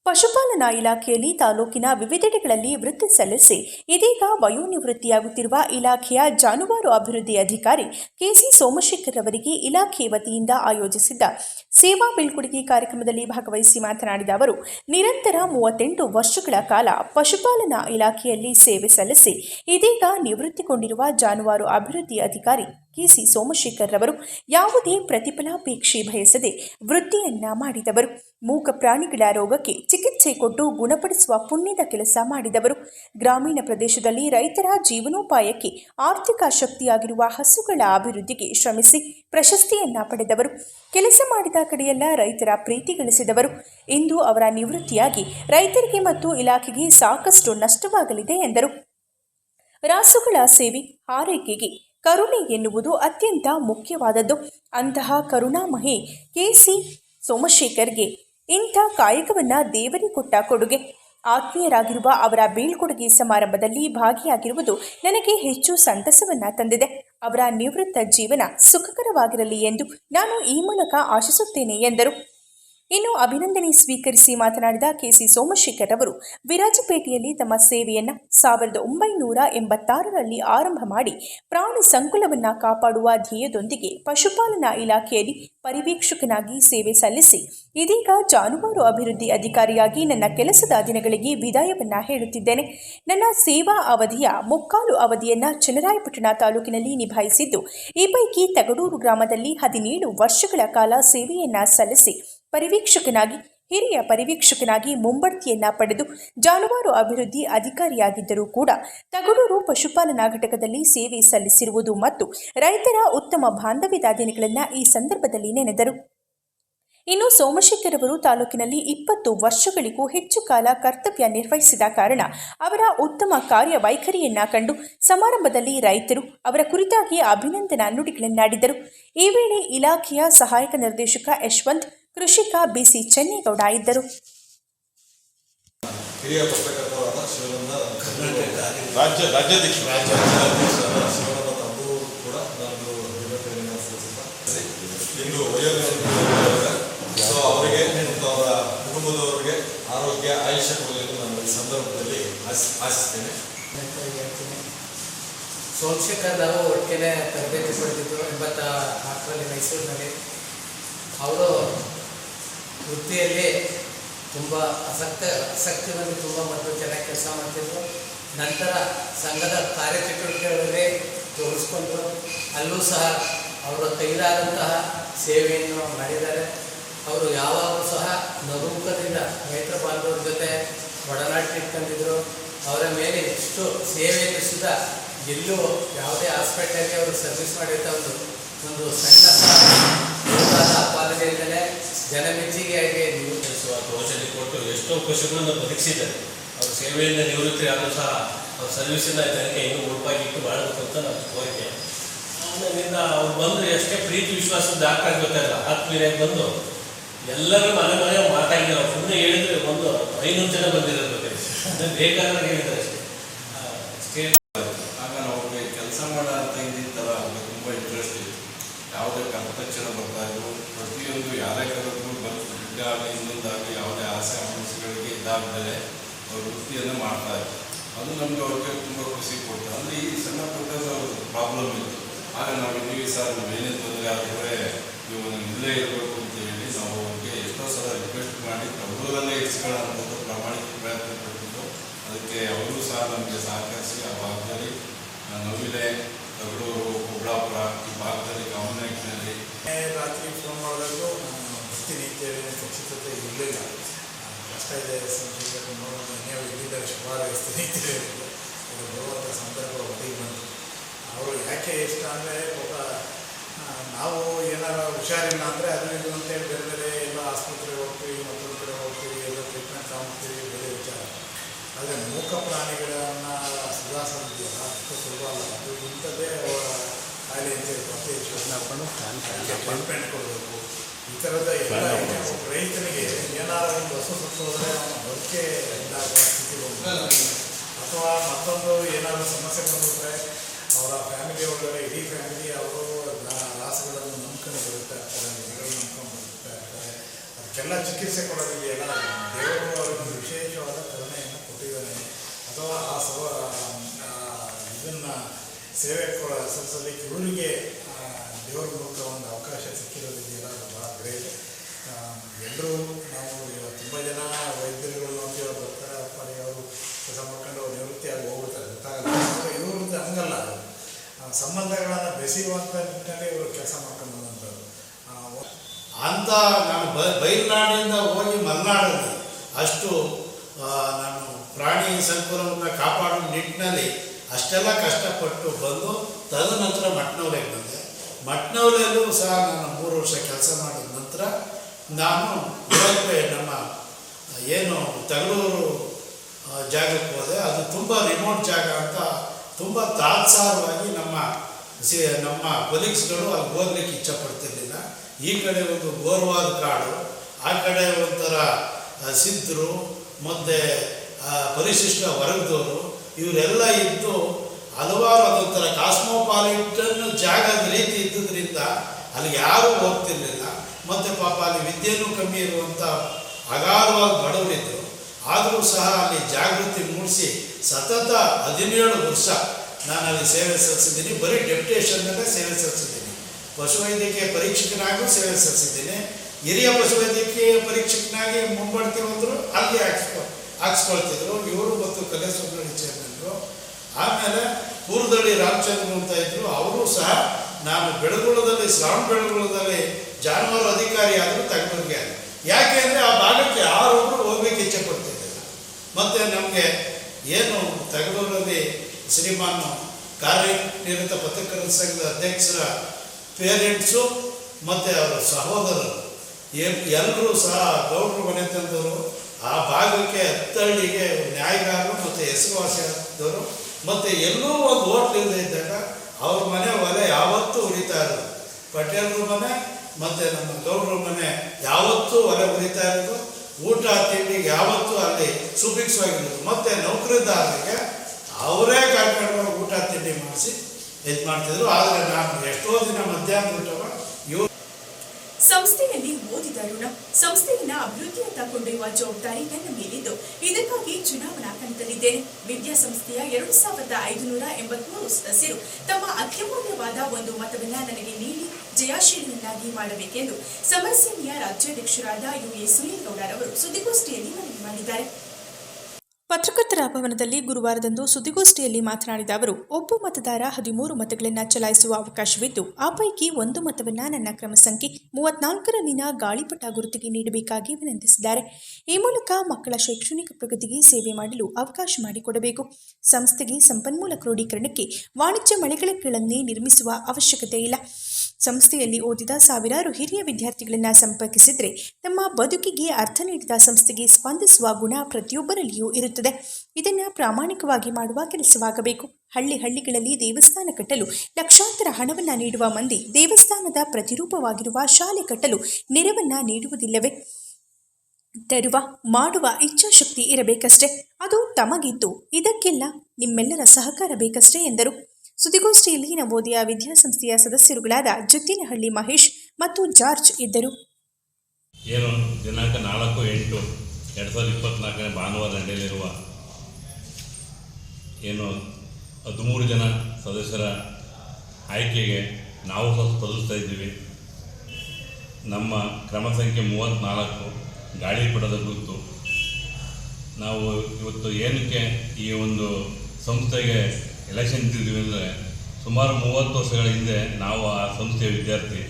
ಪಶುಪಾಲನಾ ಇಲಾಖೆಯಲ್ಲಿ ತಾಲೂಕಿನ ವಿವಿಧೆಡೆಗಳಲ್ಲಿ ವೃತ್ತಿ ಸಲ್ಲಿಸಿ ಇದೀಗ ವಯೋನಿವೃತ್ತಿಯಾಗುತ್ತಿರುವ ಇಲಾಖೆಯ ಜಾನುವಾರು ಅಭಿವೃದ್ಧಿ ಅಧಿಕಾರಿ ಕೆಸಿ ಸೋಮಶೇಖರ್ ಅವರಿಗೆ ಇಲಾಖೆ ವತಿಯಿಂದ ಆಯೋಜಿಸಿದ್ದ ಸೇವಾ ಬೀಳ್ಕೊಡುಗೆ ಕಾರ್ಯಕ್ರಮದಲ್ಲಿ ಭಾಗವಹಿಸಿ ಮಾತನಾಡಿದ ಅವರು, ನಿರಂತರ ಮೂವತ್ತೆಂಟು ವರ್ಷಗಳ ಕಾಲ ಪಶುಪಾಲನಾ ಇಲಾಖೆಯಲ್ಲಿ ಸೇವೆ ಸಲ್ಲಿಸಿ, ಇದೀಗ ನಿವೃತ್ತಿಗೊಂಡಿರುವ ಜಾನುವಾರು ಅಭಿವೃದ್ಧಿ ಅಧಿಕಾರಿ ಕೆಸಿ ಸೋಮಶೇಖರ್ ರವರು ಯಾವುದೇ ಪ್ರತಿಫಲಾಪೇಕ್ಷೆ ಬಯಸದೆ ವೃತ್ತಿಯನ್ನ ಮಾಡಿದವರು. ಮೂಕ ಪ್ರಾಣಿಗಳ ರೋಗಕ್ಕೆ ಚಿಕಿತ್ಸೆ ಕೊಟ್ಟು ಗುಣಪಡಿಸುವ ಪುಣ್ಯದ ಕೆಲಸ ಮಾಡಿದವರು. ಗ್ರಾಮೀಣ ಪ್ರದೇಶದಲ್ಲಿ ರೈತರ ಜೀವನೋಪಾಯಕ್ಕೆ ಆರ್ಥಿಕ ಶಕ್ತಿಯಾಗಿರುವ ಹಸುಗಳ ಅಭಿವೃದ್ಧಿಗೆ ಶ್ರಮಿಸಿ ಪ್ರಶಸ್ತಿಯನ್ನ ಪಡೆದವರು. ಕೆಲಸ ಮಾಡಿದ ಕಡೆಯೆಲ್ಲ ರೈತರ ಪ್ರೀತಿ ಗಳಿಸಿದವರು. ಇಂದು ಅವರ ನಿವೃತ್ತಿಯಾಗಿ ರೈತರಿಗೆ ಮತ್ತು ಇಲಾಖೆಗೆ ಸಾಕಷ್ಟು ನಷ್ಟವಾಗಲಿದೆ ಎಂದರು. ರಾಸುಗಳ ಸೇವೆ ಆರೈಕೆಗೆ ಕರುಣೆ ಎನ್ನುವುದು ಅತ್ಯಂತ ಮುಖ್ಯವಾದದ್ದು. ಅಂತಹ ಕರುಣಾಮಹಿ ಕೆಸಿ ಸೋಮಶೇಖರ್ಗೆ ಇಂಥ ಕಾಯಕವನ್ನ ದೇವರಿಗೆ ಕೊಟ್ಟ ಕೊಡುಗೆ. ಆತ್ಮೀಯರಾಗಿರುವ ಅವರ ಬೀಳ್ಕೊಡುಗೆ ಸಮಾರಂಭದಲ್ಲಿ ಭಾಗಿಯಾಗಿರುವುದು ನನಗೆ ಹೆಚ್ಚು ಸಂತಸವನ್ನ ತಂದಿದೆ. ಅವರ ನಿವೃತ್ತ ಜೀವನ ಸುಖಕರವಾಗಿರಲಿ ಎಂದು ನಾನು ಈ ಮೂಲಕ ಆಶಿಸುತ್ತೇನೆ ಎಂದರು. ಇನ್ನು ಅಭಿನಂದನೆ ಸ್ವೀಕರಿಸಿ ಮಾತನಾಡಿದ ಕೆಸಿ ಸೋಮಶೇಖರ್ ಅವರು, ವಿರಾಜಪೇಟೆಯಲ್ಲಿ ತಮ್ಮ ಸೇವೆಯನ್ನು ಸಾವಿರದ ಒಂಬೈನೂರ ಎಂಬತ್ತಾರರಲ್ಲಿ ಆರಂಭ ಮಾಡಿ ಪ್ರಾಣಿ ಸಂಕುಲವನ್ನ ಕಾಪಾಡುವ ಧ್ಯೇಯದೊಂದಿಗೆ ಪಶುಪಾಲನಾ ಇಲಾಖೆಯಲ್ಲಿ ಪರಿವೀಕ್ಷಕನಾಗಿ ಸೇವೆ ಸಲ್ಲಿಸಿ, ಇದೀಗ ಜಾನುವಾರು ಅಭಿವೃದ್ಧಿ ಅಧಿಕಾರಿಯಾಗಿ ನನ್ನ ಕೆಲಸದ ದಿನಗಳಿಗೆ ವಿದಾಯವನ್ನ ಹೇಳುತ್ತಿದ್ದೇನೆ. ನನ್ನ ಸೇವಾ ಅವಧಿಯ ಮುಕ್ಕಾಲು ಅವಧಿಯನ್ನ ಚನ್ನರಾಯಪಟ್ಟಣ ತಾಲೂಕಿನಲ್ಲಿ ನಿಭಾಯಿಸಿದ್ದು, ಈ ಪೈಕಿ ತಗಡೂರು ಗ್ರಾಮದಲ್ಲಿ ಹದಿನೇಳು ವರ್ಷಗಳ ಕಾಲ ಸೇವೆಯನ್ನ ಸಲ್ಲಿಸಿ ಪರಿವೀಕ್ಷಕನಾಗಿ, ಹಿರಿಯ ಪರಿವೀಕ್ಷಕನಾಗಿ ಮುಂಬಡ್ತಿಯನ್ನ ಪಡೆದು ಜಾನುವಾರು ಅಭಿವೃದ್ಧಿ ಅಧಿಕಾರಿಯಾಗಿದ್ದರೂ ಕೂಡ ತಗಡೂರು ಪಶುಪಾಲನಾ ಘಟಕದಲ್ಲಿ ಸೇವೆ ಸಲ್ಲಿಸಿರುವುದು ಮತ್ತು ರೈತರ ಉತ್ತಮ ಬಾಂಧವ್ಯದ ದಿನಗಳನ್ನು ಈ ಸಂದರ್ಭದಲ್ಲಿ ನೆನೆದರು. ಇನ್ನು ಸೋಮಶೇಖರ್ ಅವರು ತಾಲೂಕಿನಲ್ಲಿ ಇಪ್ಪತ್ತು ವರ್ಷಗಳಿಗೂ ಹೆಚ್ಚು ಕಾಲ ಕರ್ತವ್ಯ ನಿರ್ವಹಿಸಿದ ಕಾರಣ ಅವರ ಉತ್ತಮ ಕಾರ್ಯವೈಖರಿಯನ್ನ ಕಂಡು ಸಮಾರಂಭದಲ್ಲಿ ರೈತರು ಅವರ ಕುರಿತಾಗಿ ಅಭಿನಂದನಾ ನುಡಿಗಳನ್ನಾಡಿದರು. ಈ ವೇಳೆ ಇಲಾಖೆಯ ಸಹಾಯಕ ನಿರ್ದೇಶಕ ಯಶವಂತ್ ಕೃಷಿಕ ಬಿಸಿ ಚೆನ್ನೇಗೌಡ ಇದ್ದರು. ಹಿರಿಯ ಪತ್ರಕರ್ತರಾದ ಶಿವಾನಂದ ರಾಜ್ಯ ರಾಜ್ಯಾಧ್ಯಕ್ಷ ಶಿವಾನಂದ ಕೂಡ ನಾನು ಇಂದು. ಸೊ ಅವರಿಗೆ ಮತ್ತು ಅವರ ಕುಟುಂಬದವರಿಗೆ ಆರೋಗ್ಯ ಆಯುಷ್ಯ ನಮ್ಮ ನಾನು ಈ ಸಂದರ್ಭದಲ್ಲಿ ಆಶ್- ಆಶಿಸ್ತೇನೆ. ಸೋಮಶೇಖರ್ ನಾವು ಒಟ್ಟಿಗೆ ತರಬೇತಿ ಪಡೆದಿದ್ದು ಎಂಬತ್ತ ನಾಲ್ಕರಲ್ಲಿ ಮೈಸೂರಿನಲ್ಲಿ. ಅವರು ವೃತ್ತಿಯಲ್ಲಿ ತುಂಬ ಆಸಕ್ತ ಆಸಕ್ತಿ ತುಂಬ ಮೊದಲು ಚೆನ್ನಾಗಿ ಕೆಲಸ ಮಾಡ್ತಿದ್ರು. ನಂತರ ಸಂಘದ ಕಾರ್ಯಚಟುವಟಿಕೆಗಳಲ್ಲಿ ತೋರಿಸ್ಕೊಂಡ್ರು ಅಲ್ಲೂ ಸಹ ಅವರ ಕೈಲಾದಂತಹ ಸೇವೆಯನ್ನು ಮಾಡಿದ್ದಾರೆ. ಅವರು ಯಾವಾಗಲೂ ಸಹ ನಗುಮುಖದಿಂದ ರೈತರ ಬಾಂಧವರ ಜೊತೆ ಒಡನಾಟ ಇಟ್ಕೊಂಡಿದ್ರು ಅವರ ಮೇಲೆ ಎಷ್ಟು ಸೇವೆಯನ್ನು ಸುಧಾ ಎಲ್ಲೂ ಯಾವುದೇ ಹಾಸ್ಪಿಟಲ್ಗೆ ಅವರು ಸರ್ವಿಸ್ ಮಾಡಿರ್ತಾ ಒಂದು ಒಂದು ಸಣ್ಣ ಪಾಲನೆಯಿಂದಲೇ ಜನಮೆಚ್ಚುಗೆಯಾಗಿ ನಿವೃತ್ತಿಸುವ ಘೋಷಣೆ ಕೊಟ್ಟು ಎಷ್ಟೋ ಖುಷಿಗಳನ್ನು ಬದುಕಿಸಿದ್ದಾರೆ. ಅವ್ರ ಸೇವೆಯಿಂದ ನಿವೃತ್ತಿ ಆದರೂ ಸಹ ಅವ್ರ ಸರ್ವಿಸಿಂದ ಜನಕ್ಕೆ ಇನ್ನೂ ಉಡುಪಾಗಿಟ್ಟು ಮಾಡಬೇಕು ಅಂತ ನಮ್ಮ ಕೋರಿಕೆ. ಆಮೇಲಿಂದ ಅವ್ರು ಬಂದು ಎಷ್ಟೇ ಪ್ರೀತಿ ವಿಶ್ವಾಸದ ಯಾಕಾಗಿ ಗೊತ್ತಾಗಲ್ಲ, ಆತ್ಮೀಯರಾಗಿ ಬಂದು ಎಲ್ಲರೂ ಮನೆ ಮನೆ ಮಾತಾಡಿದ್ರು ಸುಮ್ಮನೆ ಹೇಳಿದ್ರೆ ಒಂದು ಐನೂರು ಜನ ಬಂದಿರೋದು ಬೇಕಾದ್ರೆ ಹೇಳಿದ್ದಾರೆ ಅಷ್ಟೇ ಆ, ಅಷ್ಟೇ ಆಗ ನಮಗೆ ಕೆಲಸ ಮಾಡೋ ಅಂತ ಹಿಂದಿನ ಥರ ಅವ್ರಿಗೆ ತುಂಬ ಇಂಟ್ರೆಸ್ಟ್ ಇತ್ತು ಯಾವುದೇ ಕರ್ತಕ್ಷಣ ಬರ್ತಾ ಇದ್ರು ಪ್ರತಿಯೊಂದು ಯಾರೇ ಕರೆದ್ರು ಬಂದು ದುಡ್ಡಾಗಲಿ ಇನ್ನೊಂದಾಗಲಿ ಯಾವುದೇ ಆಸೆ ಆಮಿಷಗಳಿಗೆ ಇದಾಗದೆ ಅವ್ರ ವೃತ್ತಿಯನ್ನು ಮಾಡ್ತಾ ಇದ್ರು ಅದು ನಮಗೆ ಅವ್ರಿಗೆ ತುಂಬ ಖುಷಿ ಕೊಡ್ತಾರೆ ಅಂದರೆ ಈ ಸಣ್ಣ ಪುಟ್ಟ ಪ್ರಾಬ್ಲಮ್ ಇತ್ತು. ಆಗ ನಾವು ಇನ್ನೀವಿ ಸರ್ ನಾವು ಏನೇ ತೊಂದರೆ ಆದ್ರೆ ನೀವು ಇಲ್ಲೇ ಇರಬೇಕು ಅಂತ ಹೇಳಿ ನಾವು ಅವ್ರಿಗೆ ಎಷ್ಟೋ ಸಲ ರಿಕ್ವೆಸ್ಟ್ ಮಾಡಿ ತಮ್ಮೂರಲ್ಲೇ ಇಸ್ಕೊಳ್ಳೋ ಅಂಥದ್ದು ಪ್ರಾಮಾಣಿಕ ಪ್ರಯತ್ನ ಪಟ್ಟಿದ್ದು. ಅದಕ್ಕೆ ಅವರು ಸಹ ನಮಗೆ ಸಹಕರಿಸಿ ಆ ಭಾಗದಲ್ಲಿ ನವಿಲೆ ತಗಡೂರು ಕೊಬ್ಬಳಾಪುರ ಈ ಭಾಗದಲ್ಲಿ ಗಮನ ರಾತ್ರಿ ಫೋನ್ ಮಾಡಲು ಬರ್ತೀನಿ ರೀತಿಯಲ್ಲಿ ಖಚಿತತೆ ಇರಲಿಲ್ಲ. ಕಷ್ಟ ಇದೆ ಸಂಜೆ ನೋಡೋಣ ಇಲ್ಲಿದ್ದಾಗ ಶುಭಾರ ಇರ್ತೀನಿ ಅಂತೇಳಿ ಇದು ಬರುವಂಥ ಸಂದರ್ಭ ಒದಗಿ ಬಂತು ಅವರು ಯಾಕೆ ಇಷ್ಟ ಅಂದರೆ ಪಾಪ ನಾವು ಏನಾರ ಹುಷಾರಿಲ್ಲ ಅಂದರೆ ಅದು ಇದು ಅಂತೇಳಿ ಬೇರೆ ಬೇರೆ ಎಲ್ಲ ಆಸ್ಪತ್ರೆಗೆ ಹೋಗ್ತೀವಿ ಮತ್ತೊಂದು ಕಡೆ ಹೋಗ್ತೀವಿ ಎಲ್ಲ ಟ್ರೀಟ್ಮೆಂಟ್ ತಗೊಂಡ್ತೀವಿ ಬೇರೆ ವಿಚಾರ ಆದರೆ ಮೂಕ ಪ್ರಾಣಿಗಳನ್ನು ಸುಧಾರಿಸೋದಿದೆಯಲ್ಲ ಅಷ್ಟು ಸುಲಭ ಅಲ್ಲ ಅದು ಇಂಥದ್ದೇ ಅವರ ಕಾಯಿಲೆ ಅಂತೇಳಿ ಪತ್ತೆ ಟ್ರೀಟ್ಮೆಂಟ್ ಕೊಡಬೇಕು ಈ ಥರದ ಎಲ್ಲ ರೈತನಿಗೆ ಏನಾದರೂ ಒಂದು ಹೊಸ ಸುತ್ತು ಹೋದರೆ ಅವನ ಬದುಕೆ ಇದಾಗುವ ಸ್ಥಿತಿ ಅಥವಾ ಮತ್ತೊಂದು ಏನಾದರೂ ಸಮಸ್ಯೆ ಬಂದುಬಿಟ್ರೆ ಅವರ ಫ್ಯಾಮಿಲಿ ಒಳಗಡೆ, ಇಡೀ ಫ್ಯಾಮಿಲಿ ಅವರು ರಾಸುಗಳನ್ನು ನಂಬ್ಕೊಂಡು ಬರುತ್ತಾ ಇರ್ತಾರೆ ಮಗಳು ನಂಬ್ಕೊಂಡು ಬರುತ್ತಾ ಇರ್ತಾರೆ ಅದಕ್ಕೆಲ್ಲ ಚಿಕಿತ್ಸೆ ಕೊಡೋದಿದೆಯಲ್ಲ ದೇವರು ಅವರಿಗೊಂದು ವಿಶೇಷವಾದ ಕರುಣೆಯನ್ನು ಕೊಟ್ಟಿದ್ದಾನೆ. ಅಥವಾ ಆ ಸವ ಇದನ್ನು ಸೇವೆ ಕೊಡ, ಸಲ್ಲಿಸಲಿಕ್ಕೆ ಇವರಿಗೆ ದೇವರ ಮೂಲಕ ಒಂದು ಅವಕಾಶ ಸಿಕ್ಕಿರೋದಿದೆಯಲ್ಲ ಅದು ಭಾಳ ಗ್ರೇಟ್. ಎಲ್ಲರೂ ನಾವು ತುಂಬ ಜನ ವೈದ್ಯರುಗಳು ಅಂತ ಹೇಳಿ ಬರ್ತಾರೆ ಅಪ್ಪಾಡಿ ಅವರು ಕೆಲಸ ಮಾಡ್ಕೊಂಡು ನಿವೃತ್ತಿಯಾಗಿ ಹೋಗ್ಬಿಡ್ತಾರೆ ಗೊತ್ತಾಗಲ್ಲ. ಇವ್ರದ್ದು ಹಂಗಲ್ಲ ಸಂಬಂಧಗಳನ್ನು ಬೆಸೆಯುವಂಥ ನಿಟ್ಟಿನಲ್ಲಿ ಇವರು ಕೆಲಸ ಮಾಡ್ಕೊಂಡು ಬಂದಂಥವ್ರು. ಆ, ಅಂತ ನಾನು ಬ ಬಯಲ್ನಾಡಿನಿಂದ ಹೋಗಿ ಮಲೆನಾಡಲ್ಲಿ ಅಷ್ಟು ನಾನು ಪ್ರಾಣಿ ಸಂಕುಲವನ್ನು ಕಾಪಾಡೋ ನಿಟ್ಟಿನಲ್ಲಿ ಅಷ್ಟೆಲ್ಲ ಕಷ್ಟಪಟ್ಟು ಬಂದು ತದನಂತರ ಮಟ್ನವರೆಗೆ ಬಂದೆ. ಮಟ್ನವಲೆಯಲ್ಲೂ ಸಹ ನಾನು ಮೂರು ವರ್ಷ ಕೆಲಸ ಮಾಡಿದ ನಂತರ ನಾನು ಇವತ್ತೇ ನಮ್ಮ ಏನು ತಗಲೂರು ಜಾಗಕ್ಕೆ ಹೋದೆ. ಅದು ತುಂಬ ರಿಮೋಟ್ ಜಾಗ ಅಂತ ತುಂಬ ತಾತ್ಸಾರವಾಗಿ ನಮ್ಮ ಸಿ, ನಮ್ಮ ಕೊಲೀಗ್ಸ್ಗಳು ಅಲ್ಲಿ ಹೋಗ್ಲಿಕ್ಕೆ ಇಚ್ಛಪಡ್ತಿರ್ಲಿಲ್ಲ. ಈ ಕಡೆ ಒಂದು ಗೋರ್ವಾದ ಕಾಡು, ಆ ಕಡೆ ಒಂಥರ ಸಿದ್ಧರು ಮತ್ತು ಪರಿಶಿಷ್ಟ ವರ್ಗದವರು, ಇವರೆಲ್ಲ ಇದ್ದು ಹಲವಾರು ಅದೊಂಥರ ಕಾಸ್ಮೋಪಾಲಿಟನ್ ಜಾಗದ ರೀತಿ ಇದ್ದುದರಿಂದ ಅಲ್ಲಿ ಯಾರೂ ಹೋಗ್ತಿರ್ಲಿಲ್ಲ. ಮತ್ತು ಪಾಪ ಅಲ್ಲಿ ವಿದ್ಯೆನೂ ಕಮ್ಮಿ ಇರುವಂಥ ಅಗಾಧವಾದ ಬಡವರಿದ್ದರು ಆದರೂ ಸಹ ಅಲ್ಲಿ ಜಾಗೃತಿ ಮೂಡಿಸಿ ಸತತ ಹದಿನೇಳು ವರ್ಷ ನಾನು ಅಲ್ಲಿ ಸೇವೆ ಸಲ್ಲಿಸಿದ್ದೀನಿ. ಬರೀ ಡೆಪ್ಯುಟೇಷನ್ನಲ್ಲೇ ಸೇವೆ ಸಲ್ಲಿಸಿದ್ದೀನಿ. ಪಶುವೈದ್ಯಕೀಯ ಪರೀಕ್ಷಕನಾಗೂ ಸೇವೆ ಸಲ್ಲಿಸಿದ್ದೀನಿ. ಹಿರಿಯ ಪಶುವೈದ್ಯಕೀಯ ಪರೀಕ್ಷಕನಾಗಿ ಮುಂಬಡ್ತಿ ಹೋದ್ರು ಅಲ್ಲಿ ಹಾಕ್ಸ್ಕೊ, ಹಾಕ್ಸ್ಕೊಳ್ತಿದ್ರು. ಇವರು ಮತ್ತು ಕಲೇಶ್ವರಗಳಿ ಚೇರ್ಮನ್ರು. ಆಮೇಲೆ ಪೂರ್ವದಳ್ಳಿ ರಾಮಚಂದ್ರ ಅಂತ ಇದ್ದರು ಅವರು ಸಹ ನಾನು ಬೆಳಗುಳದಲ್ಲಿ, ಶ್ರಾವಣ ಬೆಳಗುಳದಲ್ಲಿ ಜಾನುವಾರು ಅಧಿಕಾರಿ ಆದರೂ ತಗೊಂಡ್ಗೆ ಯಾಕೆ ಅಂದರೆ ಆ ಭಾಗಕ್ಕೆ ಯಾರೊಬ್ಬರು ಹೋಗ್ಲಿಕ್ಕೆ ಇಚ್ಛೆ ಪಡ್ತಿದ್ದಿಲ್ಲ. ಮತ್ತು ನಮಗೆ ಏನು ತಗಲೂರಲ್ಲಿ ಶ್ರೀಮಾನ್ ಕಾರ್ಯನಿರತ ಪತ್ರಕರ್ತರ ಸಂಘದ ಅಧ್ಯಕ್ಷರ ಪೇರೆಂಟ್ಸು ಮತ್ತು ಅವರ ಸಹೋದರರು. ಎಲ್ಲರೂ ಸಹ ಗೌಡರು ಮನೆ ತಂದವರು ಆ ಭಾಗಕ್ಕೆ ಹತ್ತಳ್ಳಿಗೆ ನ್ಯಾಯಗಾರರು ಮತ್ತು ಹೆಸರುವಾಸಿಯಾದವರು, ಮತ್ತು ಎಲ್ಲೂ ಒಂದು ಹೋಟ್ಲಿಂದ ಇದ್ದಾಗ ಅವ್ರ ಮನೆ ಒಲೆ ಯಾವತ್ತೂ ಉರಿತಾ ಇರೋದು ಪಟೇಲ್ರ ಮನೆ ಮತ್ತು ನಮ್ಮ ತೋರು ಮನೆ ಯಾವತ್ತೂ ಹೊರ ಉರಿತಾ ಇರೋದು, ಊಟ ತಿಂಡಿಗೆ ಯಾವತ್ತೂ ಅಲ್ಲಿ ಸುಭಿಕ್ಷವಾಗಿರೋದು. ಮತ್ತೆ ನೌಕರಿದಾರರಿಗೆ ಅವರೇ ಕಾರ್ಯಕ್ರಮ ಊಟ ತಿಂಡಿ ಮಾಡಿಸಿ ಇದು ಮಾಡ್ತಿದ್ರು. ಆದರೆ ನಾನು ಎಷ್ಟೋ ದಿನ ಮಧ್ಯಾಹ್ನ ಊಟವ ಸಂಸ್ಥೆಯಲ್ಲಿ ಓದಿದ ಋಣ ಸಂಸ್ಥೆಯನ್ನ ಅಭಿವೃದ್ಧಿಯತ್ತ ಕೊಂಡೊಯ್ಯುವ ಜವಾಬ್ದಾರಿ ನನ್ನ ಮೇಲಿದ್ದು. ಇದಕ್ಕಾಗಿ ಚುನಾವಣಾ ಕಣದಲ್ಲಿದ್ದೇನೆ. ವಿದ್ಯಾಸಂಸ್ಥೆಯ ಎರಡು ಸಾವಿರದ ಐದುನೂರ ಎಂಬತ್ಮೂರು ಸದಸ್ಯರು ತಮ್ಮ ಅತ್ಯಮೂಲ್ಯವಾದ ಒಂದು ಮತವನ್ನ ನನಗೆ ನೀಡಿ ಜಯಾಶೀಲಿಯನ್ನಾಗಿ ಮಾಡಬೇಕೆಂದು ಸಮರಸೇನೆಯ ರಾಜ್ಯಾಧ್ಯಕ್ಷರಾದ ಯುಎ ಅವರು ಸುದ್ದಿಗೋಷ್ಠಿಯಲ್ಲಿ ಮನವಿ ಮಾಡಿದ್ದಾರೆ. ಪತ್ರಕರ್ತರ ಭವನದಲ್ಲಿ ಗುರುವಾರದಂದು ಸುದ್ದಿಗೋಷ್ಠಿಯಲ್ಲಿ ಮಾತನಾಡಿದ ಅವರು, ಒಬ್ಬ ಮತದಾರ ಹದಿಮೂರು ಮತಗಳನ್ನು ಚಲಾಯಿಸುವ ಅವಕಾಶವಿದ್ದು, ಆ ಪೈಕಿ ಒಂದು ಮತವನ್ನು ನನ್ನ ಕ್ರಮ ಸಂಖ್ಯೆ ಮೂವತ್ನಾಲ್ಕರಲ್ಲಿನ ಗಾಳಿಪಟ ಗುರುತಿಗೆ ನೀಡಬೇಕಾಗಿ ವಿನಂತಿಸಿದ್ದಾರೆ. ಈ ಮೂಲಕ ಮಕ್ಕಳ ಶೈಕ್ಷಣಿಕ ಪ್ರಗತಿಗೆ ಸೇವೆ ಮಾಡಲು ಅವಕಾಶ ಮಾಡಿಕೊಡಬೇಕು. ಸಂಸ್ಥೆಗೆ ಸಂಪನ್ಮೂಲ ಕ್ರೋಢೀಕರಣಕ್ಕೆ ವಾಣಿಜ್ಯ ಮಳೆಗಳನ್ನೇ ನಿರ್ಮಿಸುವ ಅವಶ್ಯಕತೆ ಇಲ್ಲ. ಸಂಸ್ಥೆಯಲ್ಲಿ ಓದಿದ ಸಾವಿರಾರು ಹಿರಿಯ ವಿದ್ಯಾರ್ಥಿಗಳನ್ನು ಸಂಪರ್ಕಿಸಿದರೆ ತಮ್ಮ ಬದುಕಿಗೆ ಅರ್ಥ ನೀಡಿದ ಸಂಸ್ಥೆಗೆ ಸ್ಪಂದಿಸುವ ಗುಣ ಪ್ರತಿಯೊಬ್ಬರಲ್ಲಿಯೂ ಇರುತ್ತದೆ. ಇದನ್ನು ಪ್ರಾಮಾಣಿಕವಾಗಿ ಮಾಡುವ ಕೆಲಸವಾಗಬೇಕು. ಹಳ್ಳಿ ಹಳ್ಳಿಗಳಲ್ಲಿ ದೇವಸ್ಥಾನ ಕಟ್ಟಲು ಲಕ್ಷಾಂತರ ಹಣವನ್ನು ನೀಡುವ ಮಂದಿ ದೇವಸ್ಥಾನದ ಪ್ರತಿರೂಪವಾಗಿರುವ ಶಾಲೆ ಕಟ್ಟಲು ನೆರವನ್ನು ನೀಡುವುದಿಲ್ಲವೇ? ತರುವ, ಮಾಡುವ ಇಚ್ಛಾಶಕ್ತಿ ಇರಬೇಕಷ್ಟೇ. ಅದು ತಮಗಿದ್ದು ಇದಕ್ಕೆಲ್ಲ ನಿಮ್ಮೆಲ್ಲರ ಸಹಕಾರ ಬೇಕಷ್ಟೇ ಎಂದರು. ಸುದ್ದಿಗೋಷ್ಠಿಯಲ್ಲಿ ನವೋದಯ ವಿದ್ಯಾಸಂಸ್ಥೆಯ ಸದಸ್ಯರುಗಳಾದ ಜುತ್ತಿನಹಳ್ಳಿ ಮಹೇಶ್ ಮತ್ತು ಜಾರ್ಜ್ ಇದ್ದರು. ಏನು? ದಿನಾಂಕ ನಾಲ್ಕು ಎಂಟು ಎರಡು ಸಾವಿರದ ಇಪ್ಪತ್ನಾಲ್ಕನೇ ಭಾನುವಾರ ನಡೆಯಲಿರುವ ಏನು ಹದಿಮೂರು ಜನ ಸದಸ್ಯರ ಆಯ್ಕೆಗೆ ನಾವು ಸಹ ಸ್ಪರ್ಧಿಸ್ತಾ ಇದ್ದೀವಿ. ನಮ್ಮ ಕ್ರಮ ಸಂಖ್ಯೆ ಮೂವತ್ತ್ನಾಲ್ಕು ಗಾಳಿಪಟದ ಗುರುತು. ನಾವು ಇವತ್ತು ಏನಕ್ಕೆ ಈ ಒಂದು ಸಂಸ್ಥೆಗೆ ಎಲೆಕ್ಷನ್ ಅಂದರೆ ಸುಮಾರು ಮೂವತ್ತು ವರ್ಷಗಳ ಹಿಂದೆ ನಾವು ಆ ಸಂಸ್ಥೆಯ ವಿದ್ಯಾರ್ಥಿ.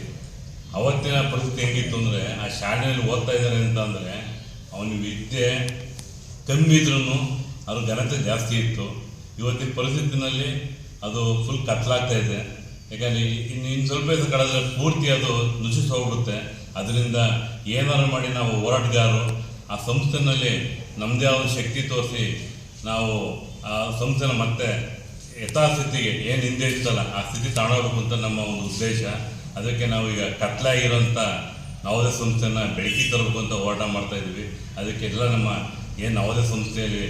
ಅವತ್ತಿನ ಪರಿಸ್ಥಿತಿ ಹೆಂಗಿತ್ತು ಅಂದರೆ ಆ ಶಾಲೆಯಲ್ಲಿ ಓದ್ತಾ ಇದ್ದಾರೆ ಅಂತ ಅಂದರೆ ಅವನ ವಿದ್ಯೆ ಕಮ್ಮಿ ಇದ್ರೂ ಅದು ಘನತೆ ಜಾಸ್ತಿ ಇತ್ತು. ಇವತ್ತಿನ ಪರಿಸ್ಥಿತಿನಲ್ಲಿ ಅದು ಫುಲ್ ಕತ್ಲಾಗ್ತಾ ಇದೆ. ಯಾಕಂದರೆ ಇನ್ನು ಇನ್ನು ಸ್ವಲ್ಪ ಇದು ಕಳೆದ್ರೆ ಪೂರ್ತಿ ಅದು ನುಸಿಸ್ ಹೋಗ್ಬಿಡುತ್ತೆ. ಅದರಿಂದ ಏನಾರು ಮಾಡಿ ನಾವು ಹೋರಾಟಗಾರರು, ಆ ಸಂಸ್ಥೆನಲ್ಲಿ ನಮ್ಮದೇ ಆದ ಶಕ್ತಿ ತೋರಿಸಿ ನಾವು ಆ ಸಂಸ್ಥೆನ ಮತ್ತೆ ಯಥಾಸ್ಥಿತಿಗೆ ಏನು ಹಿಂದೆ ಇತ್ತಲ್ಲ ಆ ಸ್ಥಿತಿ ತಗೊಂಡೋಗ್ಬೇಕು ಅಂತ ನಮ್ಮ ಒಂದು ಉದ್ದೇಶ. ಅದಕ್ಕೆ ನಾವು ಈಗ ಕತ್ಲಾಗಿರೋಂಥ ನವೋದಯ ಸಂಸ್ಥೆನ ಬೆಳಕಿ ತರಬೇಕು ಅಂತ ಹೋರಾಟ ಮಾಡ್ತಾ ಇದ್ವಿ ಅದಕ್ಕೆಲ್ಲ ನಮ್ಮ ಏನು ನವೋದಯ ಸಂಸ್ಥೆಯಲ್ಲಿ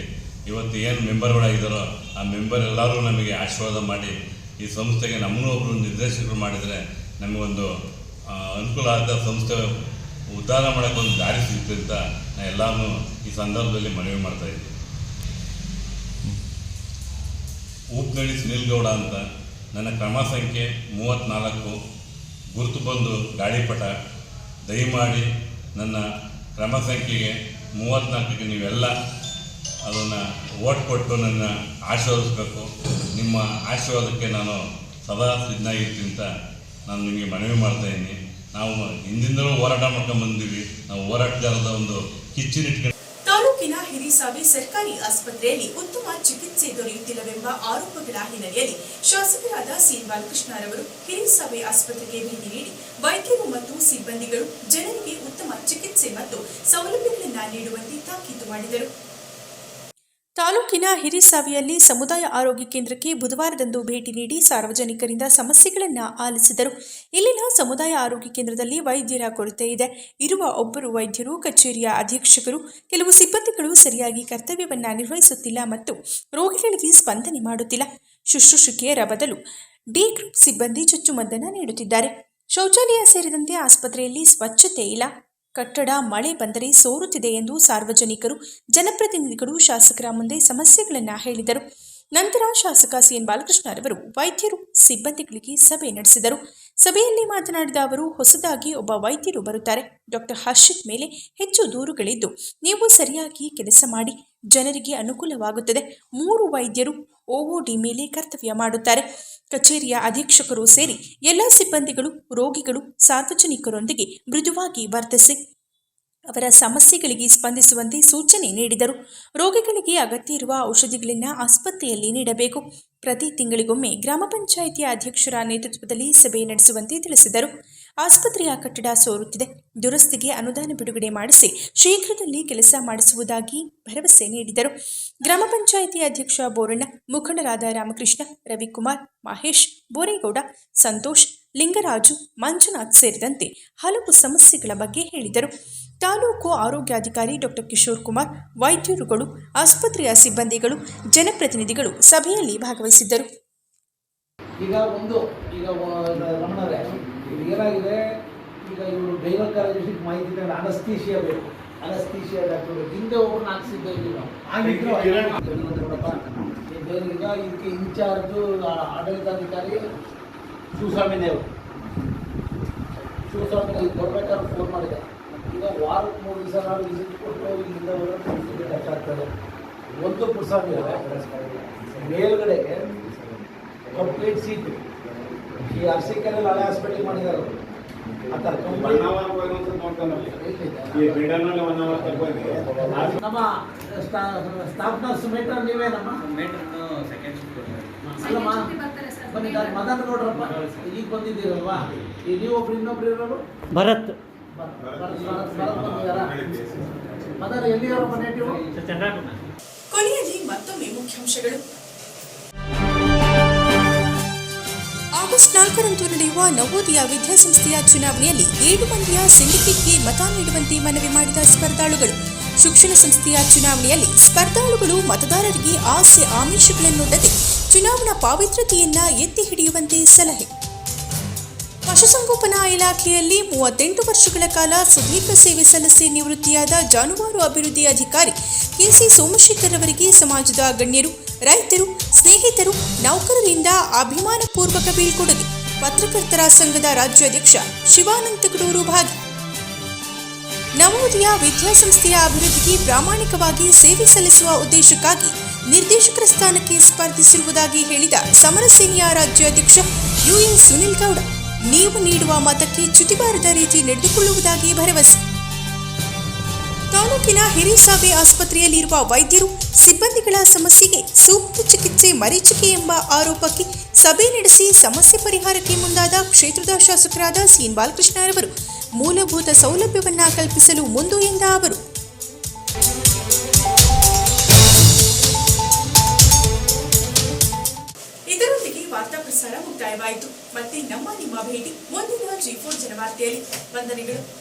ಇವತ್ತು ಏನು ಮೆಂಬರ್ಗಳಾಗಿದ್ದಾರೋ, ಆ ಮೆಂಬರ್ ಎಲ್ಲರೂ ನಮಗೆ ಆಶೀರ್ವಾದ ಮಾಡಿ, ಈ ಸಂಸ್ಥೆಗೆ ನಮ್ಮನ್ನೂ ಒಬ್ಬರು ನಿರ್ದೇಶಕರು ಮಾಡಿದರೆ ನಮಗೊಂದು ಅನುಕೂಲ ಆದ ಸಂಸ್ಥೆ ಉದ್ಧಾರ ಮಾಡೋಕ್ಕೊಂದು ದಾರಿ ಸಿಗುತ್ತೆ ನಾ ನಾನು ಎಲ್ಲರನ್ನೂ ಈ ಸಂದರ್ಭದಲ್ಲಿ ಮನವಿ ಮಾಡ್ತಾ ಇದ್ದೀನಿ. ಊಪ್ನಳ್ಳಿ ಸುನಿಲ್ಗೌಡ ಅಂತ ನನ್ನ ಕ್ರಮ ಸಂಖ್ಯೆ ಮೂವತ್ತ್ನಾಲ್ಕು ಗುರುತು ಬಂದು ಗಾಳಿಪಟ. ದಯಮಾಡಿ ನನ್ನ ಕ್ರಮ ಸಂಖ್ಯೆಗೆ ಮೂವತ್ತ್ನಾಲ್ಕಕ್ಕೆ ನೀವೆಲ್ಲ ಅದನ್ನು ಓಟ್ ಕೊಟ್ಟು ನನ್ನ ಆಶೀರ್ವದಿಸಬೇಕು. ನಿಮ್ಮ ಆಶೀರ್ವಾದಕ್ಕೆ ನಾನು ಸದಾ ಸಿದ್ಧನಾಗಿರ್ತೀನಿ ಅಂತ ನಾನು ನಿಮಗೆ ಮನವಿ ಮಾಡ್ತಾಯಿದ್ದೀನಿ ನಾವು ಹಿಂದಿಂದಲೂ ಹೋರಾಟ ಮಾಡ್ಕೊಂಡು ಬಂದಿವಿ ನಾವು ಹೋರಾಟಗಾರದ ಒಂದು ಕಿಚ್ಚಿನಿಟ್ಕೊಂಡು ಹಿರಿಸಾವಿ ಸರ್ಕಾರಿ ಆಸ್ಪತ್ರೆಯಲ್ಲಿ ಉತ್ತಮ ಚಿಕಿತ್ಸೆ ದೊರೆಯುತ್ತಿಲ್ಲವೆಂಬ ಆರೋಪಗಳ ಹಿನ್ನೆಲೆಯಲ್ಲಿ ಶಾಸಕರಾದ ಸಿ ಬಾಲಕೃಷ್ಣರವರು ಹಿರಿಸಾವೆ ಆಸ್ಪತ್ರೆಗೆ ಭೇಟಿ ನೀಡಿ ವೈದ್ಯರು ಮತ್ತು ಸಿಬ್ಬಂದಿಗಳು ಜನರಿಗೆ ಉತ್ತಮ ಚಿಕಿತ್ಸೆ ಮತ್ತು ಸೌಲಭ್ಯಗಳನ್ನು ನೀಡುವಂತೆ ತಾಕೀತು ಮಾಡಿದರು. ತಾಲೂಕಿನ ಹಿರಿಸಾವಿಯಲ್ಲಿ ಸಮುದಾಯ ಆರೋಗ್ಯ ಕೇಂದ್ರಕ್ಕೆ ಬುಧವಾರದಂದು ಭೇಟಿ ನೀಡಿ ಸಾರ್ವಜನಿಕರಿಂದ ಸಮಸ್ಯೆಗಳನ್ನು ಆಲಿಸಿದರು. ಇಲ್ಲಿನ ಸಮುದಾಯ ಆರೋಗ್ಯ ಕೇಂದ್ರದಲ್ಲಿ ವೈದ್ಯರ ಕೊರತೆ ಇದೆ. ಇರುವ ಒಬ್ಬರು ವೈದ್ಯರು, ಕಚೇರಿಯ ಅಧೀಕ್ಷಕರು, ಕೆಲವು ಸಿಬ್ಬಂದಿಗಳು ಸರಿಯಾಗಿ ಕರ್ತವ್ಯವನ್ನು ನಿರ್ವಹಿಸುತ್ತಿಲ್ಲ ಮತ್ತು ರೋಗಿಗಳಿಗೆ ಸ್ಪಂದನೆ ಮಾಡುತ್ತಿಲ್ಲ. ಶುಶ್ರೂಷಕಿಯರ ಬದಲು ಡಿ ಗ್ರೂಪ್ ಸಿಬ್ಬಂದಿ ಚುಚ್ಚುಮದ್ದನ್ನು ನೀಡುತ್ತಿದ್ದಾರೆ. ಶೌಚಾಲಯ ಸೇರಿದಂತೆ ಆಸ್ಪತ್ರೆಯಲ್ಲಿ ಸ್ವಚ್ಛತೆ ಇಲ್ಲ. ಕಟ್ಟಡ, ಮಳೆ ಬಂದರೆ ಸೋರುತ್ತಿದೆ ಎಂದು ಸಾರ್ವಜನಿಕರು, ಜನಪ್ರತಿನಿಧಿಗಳು, ಶಾಸಕರ ಮುಂದೆ ಸಮಸ್ಯೆಗಳನ್ನು ಹೇಳಿದರು. ನಂತರ ಶಾಸಕ ಸಿಎನ್ ಬಾಲಕೃಷ್ಣರವರು ವೈದ್ಯರು, ಸಿಬ್ಬಂದಿಗಳಿಗೆ ಸಭೆ ನಡೆಸಿದರು. ಸಭೆಯಲ್ಲಿ ಮಾತನಾಡಿದ ಅವರು, ಹೊಸದಾಗಿ ಒಬ್ಬ ವೈದ್ಯರು ಬರುತ್ತಾರೆ. ಡಾಕ್ಟರ್ ಹರ್ಷಿತ್ ಮೇಲೆ ಹೆಚ್ಚು ದೂರುಗಳಿದ್ದು, ನೀವು ಸರಿಯಾಗಿ ಕೆಲಸ ಮಾಡಿ, ಜನರಿಗೆ ಅನುಕೂಲವಾಗುತ್ತದೆ. ಮೂರು ವೈದ್ಯರು ಒಒಡಿ ಮೇಲೆ ಕರ್ತವ್ಯ ಮಾಡುತ್ತಾರೆ. ಕಚೇರಿಯ ಅಧೀಕ್ಷಕರು ಸೇರಿ ಎಲ್ಲ ಸಿಬ್ಬಂದಿಗಳು, ರೋಗಿಗಳು, ಸಾರ್ವಜನಿಕರೊಂದಿಗೆ ಮೃದುವಾಗಿ ವರ್ತಿಸಿ ಅವರ ಸಮಸ್ಯೆಗಳಿಗೆ ಸ್ಪಂದಿಸುವಂತೆ ಸೂಚನೆ ನೀಡಿದರು. ರೋಗಿಗಳಿಗೆ ಅಗತ್ಯ ಇರುವ ಔಷಧಿಗಳನ್ನು ಆಸ್ಪತ್ರೆಯಲ್ಲಿ ನೀಡಬೇಕು. ಪ್ರತಿ ತಿಂಗಳಿಗೊಮ್ಮೆ ಗ್ರಾಮ ಪಂಚಾಯಿತಿಯ ಅಧ್ಯಕ್ಷರ ನೇತೃತ್ವದಲ್ಲಿ ಸಭೆ ನಡೆಸುವಂತೆ ತಿಳಿಸಿದರು. ಆಸ್ಪತ್ರೆಯ ಕಟ್ಟಡ ಸೋರುತ್ತಿದೆ. ದುರಸ್ತಿಗೆ ಅನುದಾನ ಬಿಡುಗಡೆ ಮಾಡಿಸಿ ಶೀಘ್ರದಲ್ಲಿ ಕೆಲಸ ಮಾಡಿಸುವುದಾಗಿ ಭರವಸೆ ನೀಡಿದರು. ಗ್ರಾಮ ಪಂಚಾಯಿತಿ ಅಧ್ಯಕ್ಷ ಬೋರಣ್ಣ, ಮುಖಂಡರಾದ ರಾಮಕೃಷ್ಣ, ರವಿಕುಮಾರ್, ಮಹೇಶ್, ಬೋರೇಗೌಡ, ಸಂತೋಷ್, ಲಿಂಗರಾಜು, ಮಂಜುನಾಥ್ ಸೇರಿದಂತೆ ಹಲವು ಸಮಸ್ಯೆಗಳ ಬಗ್ಗೆ ಹೇಳಿದರು. ತಾಲೂಕು ಆರೋಗ್ಯಾಧಿಕಾರಿ ಡಾಕ್ಟರ್ ಕಿಶೋರ್ ಕುಮಾರ್, ವೈದ್ಯರುಗಳು, ಆಸ್ಪತ್ರೆಯ ಸಿಬ್ಬಂದಿಗಳು, ಜನಪ್ರತಿನಿಧಿಗಳು ಸಭೆಯಲ್ಲಿ ಭಾಗವಹಿಸಿದ್ದರು. ಈಗ ಒಂದು, ಈಗ ಏನಾಗಿದೆ? ಈಗ ಇವರು ಡೈವರ್ ಕಾಲೇಜ್ ಮಾಹಿತಿ ಅನಸ್ತೀಶಿಯಾ ಬೇಕು. ಅನಸ್ತೀಶಿಯಾ ಡಾಕ್ಟರ್ ಹಿಂದೆ ಒಬ್ಬರು ಹಾಕ್ಸಿದ್ದೆ ಈಗ ಇದಕ್ಕೆ ಇನ್ಚಾರ್ಜು ಆಡಳಿತಾಧಿಕಾರಿ ಶಿವಸ್ವಾಮಿ ದೇವರು. ಶಿವಸ್ವಾಮಿ ಇಲ್ಲಿ ಬರ್ಬೇಕಾದ್ರೆ ಫೋನ್ ಮಾಡಿದೆ. ಈಗ ವಾರಕ್ಕೆ ಮೂರು ದಿವಸ ನಾವು ವಿಸಿಟ್ ಕೊಟ್ಟು ಇಲ್ಲಿಂದ ಹೆಚ್ಚಾಗ್ತದೆ ಒಂದು ಪುರ್ಸಾಮಿ ಮೇಲ್ಗಡೆ ಕಂಪ್ಲೀಟ್ ಸೀಟು ಈ ಅರ್ಸಿಕೆರೆಲ್ಲ ಹಳೆ ಹಾಸ್ಪಿಟಲ್ complete- ನಮ್ಮ ನರ್ಸ್ ಮೇಟ್ರ್ ನೀವೇನಮ್ಮ ಅಲ್ಲಮ್ಮ? ಬನ್ನಿ ನಾನು ಮದನ್ ನೋಡ್ರಪ್ಪ ಈಗ ಬಂದಿದ್ದೀರಲ್ವಾ? ಈಗ ನೀವು ಒಬ್ರು ಇನ್ನೊಬ್ರು ಇರೋರು? ಭರತ್. ಮದನ್ ಎಲ್ಲಿ ಕೊನೆಯಲ್ಲಿ ಮತ್ತೊಮ್ಮೆ ಮುಖ್ಯಾಂಶಗಳು. ಆಗಸ್ಟ್ ನಾಲ್ಕರಂದು ನಡೆಯುವ ನವೋದಯ ವಿದ್ಯಾಸಂಸ್ಥೆಯ ಚುನಾವಣೆಯಲ್ಲಿ ಏಳು ಮಂದಿಯ ಸಿಂಡಿಕೇಟ್ಗೆ ಮತ ನೀಡುವಂತೆ ಮನವಿ ಮಾಡಿದ ಸ್ಪರ್ಧಾಳುಗಳು. ಶಿಕ್ಷಣ ಸಂಸ್ಥೆಯ ಚುನಾವಣೆಯಲ್ಲಿ ಸ್ಪರ್ಧಾಳುಗಳು ಮತದಾರರಿಗೆ ಆಸೆ ಆಮಿಷಗಳನ್ನೊಡ್ಡದೆ ಚುನಾವಣಾ ಪಾವಿತ್ರ್ಯತೆಯನ್ನ ಎತ್ತಿ ಹಿಡಿಯುವಂತೆ ಸಲಹೆ. ಪಶುಸಂಗೋಪನಾ ಇಲಾಖೆಯಲ್ಲಿ ಮೂವತ್ತೆಂಟು ವರ್ಷಗಳ ಕಾಲ ಸುದೀರ್ಘ ಸೇವೆ ಸಲ್ಲಿಸಿ ನಿವೃತ್ತಿಯಾದ ಜಾನುವಾರು ಅಭಿವೃದ್ಧಿ ಅಧಿಕಾರಿ ಕೆಸಿ ಸೋಮಶೇಖರ್ ಅವರಿಗೆ ಸಮಾಜದ ಗಣ್ಯರು ರೈತರು, ಸ್ನೇಹಿತರು, ನೌಕರರಿಂದ ಅಭಿಮಾನಪೂರ್ವಕ ಬೀಳ್ಕೊಡುಗೆ ಪತ್ರಕರ್ತರ ಸಂಘದ ರಾಜ್ಯಾಧ್ಯಕ್ಷ ಶಿವಾನಂದ ಭಾಗ. ನವೋದಯ ವಿದ್ಯಾಸಂಸ್ಥೆಯ ಅಭಿವೃದ್ಧಿಗೆ ಪ್ರಾಮಾಣಿಕವಾಗಿ ಸೇವೆ ಸಲ್ಲಿಸುವ ಉದ್ದೇಶಕ್ಕಾಗಿ ನಿರ್ದೇಶಕರ ಸ್ಥಾನಕ್ಕೆ ಸ್ಪರ್ಧಿಸಿರುವುದಾಗಿ ಹೇಳಿದ ಸಮರಸೇನೆಯ ರಾಜ್ಯಾಧ್ಯಕ್ಷ ಯುಎಸ್ ಸುನಿಲ್ ಗೌಡ, ನೀವು ನೀಡುವ ಮತಕ್ಕೆ ಚ್ಯುತಿಬಾರದ ರೀತಿ ನಡೆದುಕೊಳ್ಳುವುದಾಗಿ ಭರವಸೆ. ತಾಲೂಕಿನ ಹಿರಿಸಾಬೆ ಆಸ್ಪತ್ರೆಯಲ್ಲಿರುವ ವೈದ್ಯರು ಸಿಬ್ಬಂದಿಗಳ ಸಮಸ್ಯೆಗೆ ಸೂಕ್ತ ಚಿಕಿತ್ಸೆ, ಮರೀಚಿಕೆ ಎಂಬ ಆರೋಪಕ್ಕೆ ಸಭೆ ನಡೆಸಿ ಸಮಸ್ಯೆ ಪರಿಹಾರಕ್ಕೆ ಮುಂದಾದ ಕ್ಷೇತ್ರದ ಶಾಸಕರಾದ ಸಿಎನ್ ಬಾಲಕೃಷ್ಣರವರು ಮೂಲಭೂತ ಸೌಲಭ್ಯವನ್ನ ಕಲ್ಪಿಸಲು ಮುಂದು ಎಂದ ಅವರು. ಇದರೊಂದಿಗೆ ವಾರ್ತಾ ಪ್ರಸಾರ ಮುಕ್ತಾಯವಾಯಿತು. ಮತ್ತೆ ನಮ್ಮ ನಿಮ್ಮ ಭೇಟಿ ಮುಂದಿನ ಜಿ ಫೋರ್ ಜನವಾರ್ತೆಯಲ್ಲಿ. ವಂದನೆಗಳು.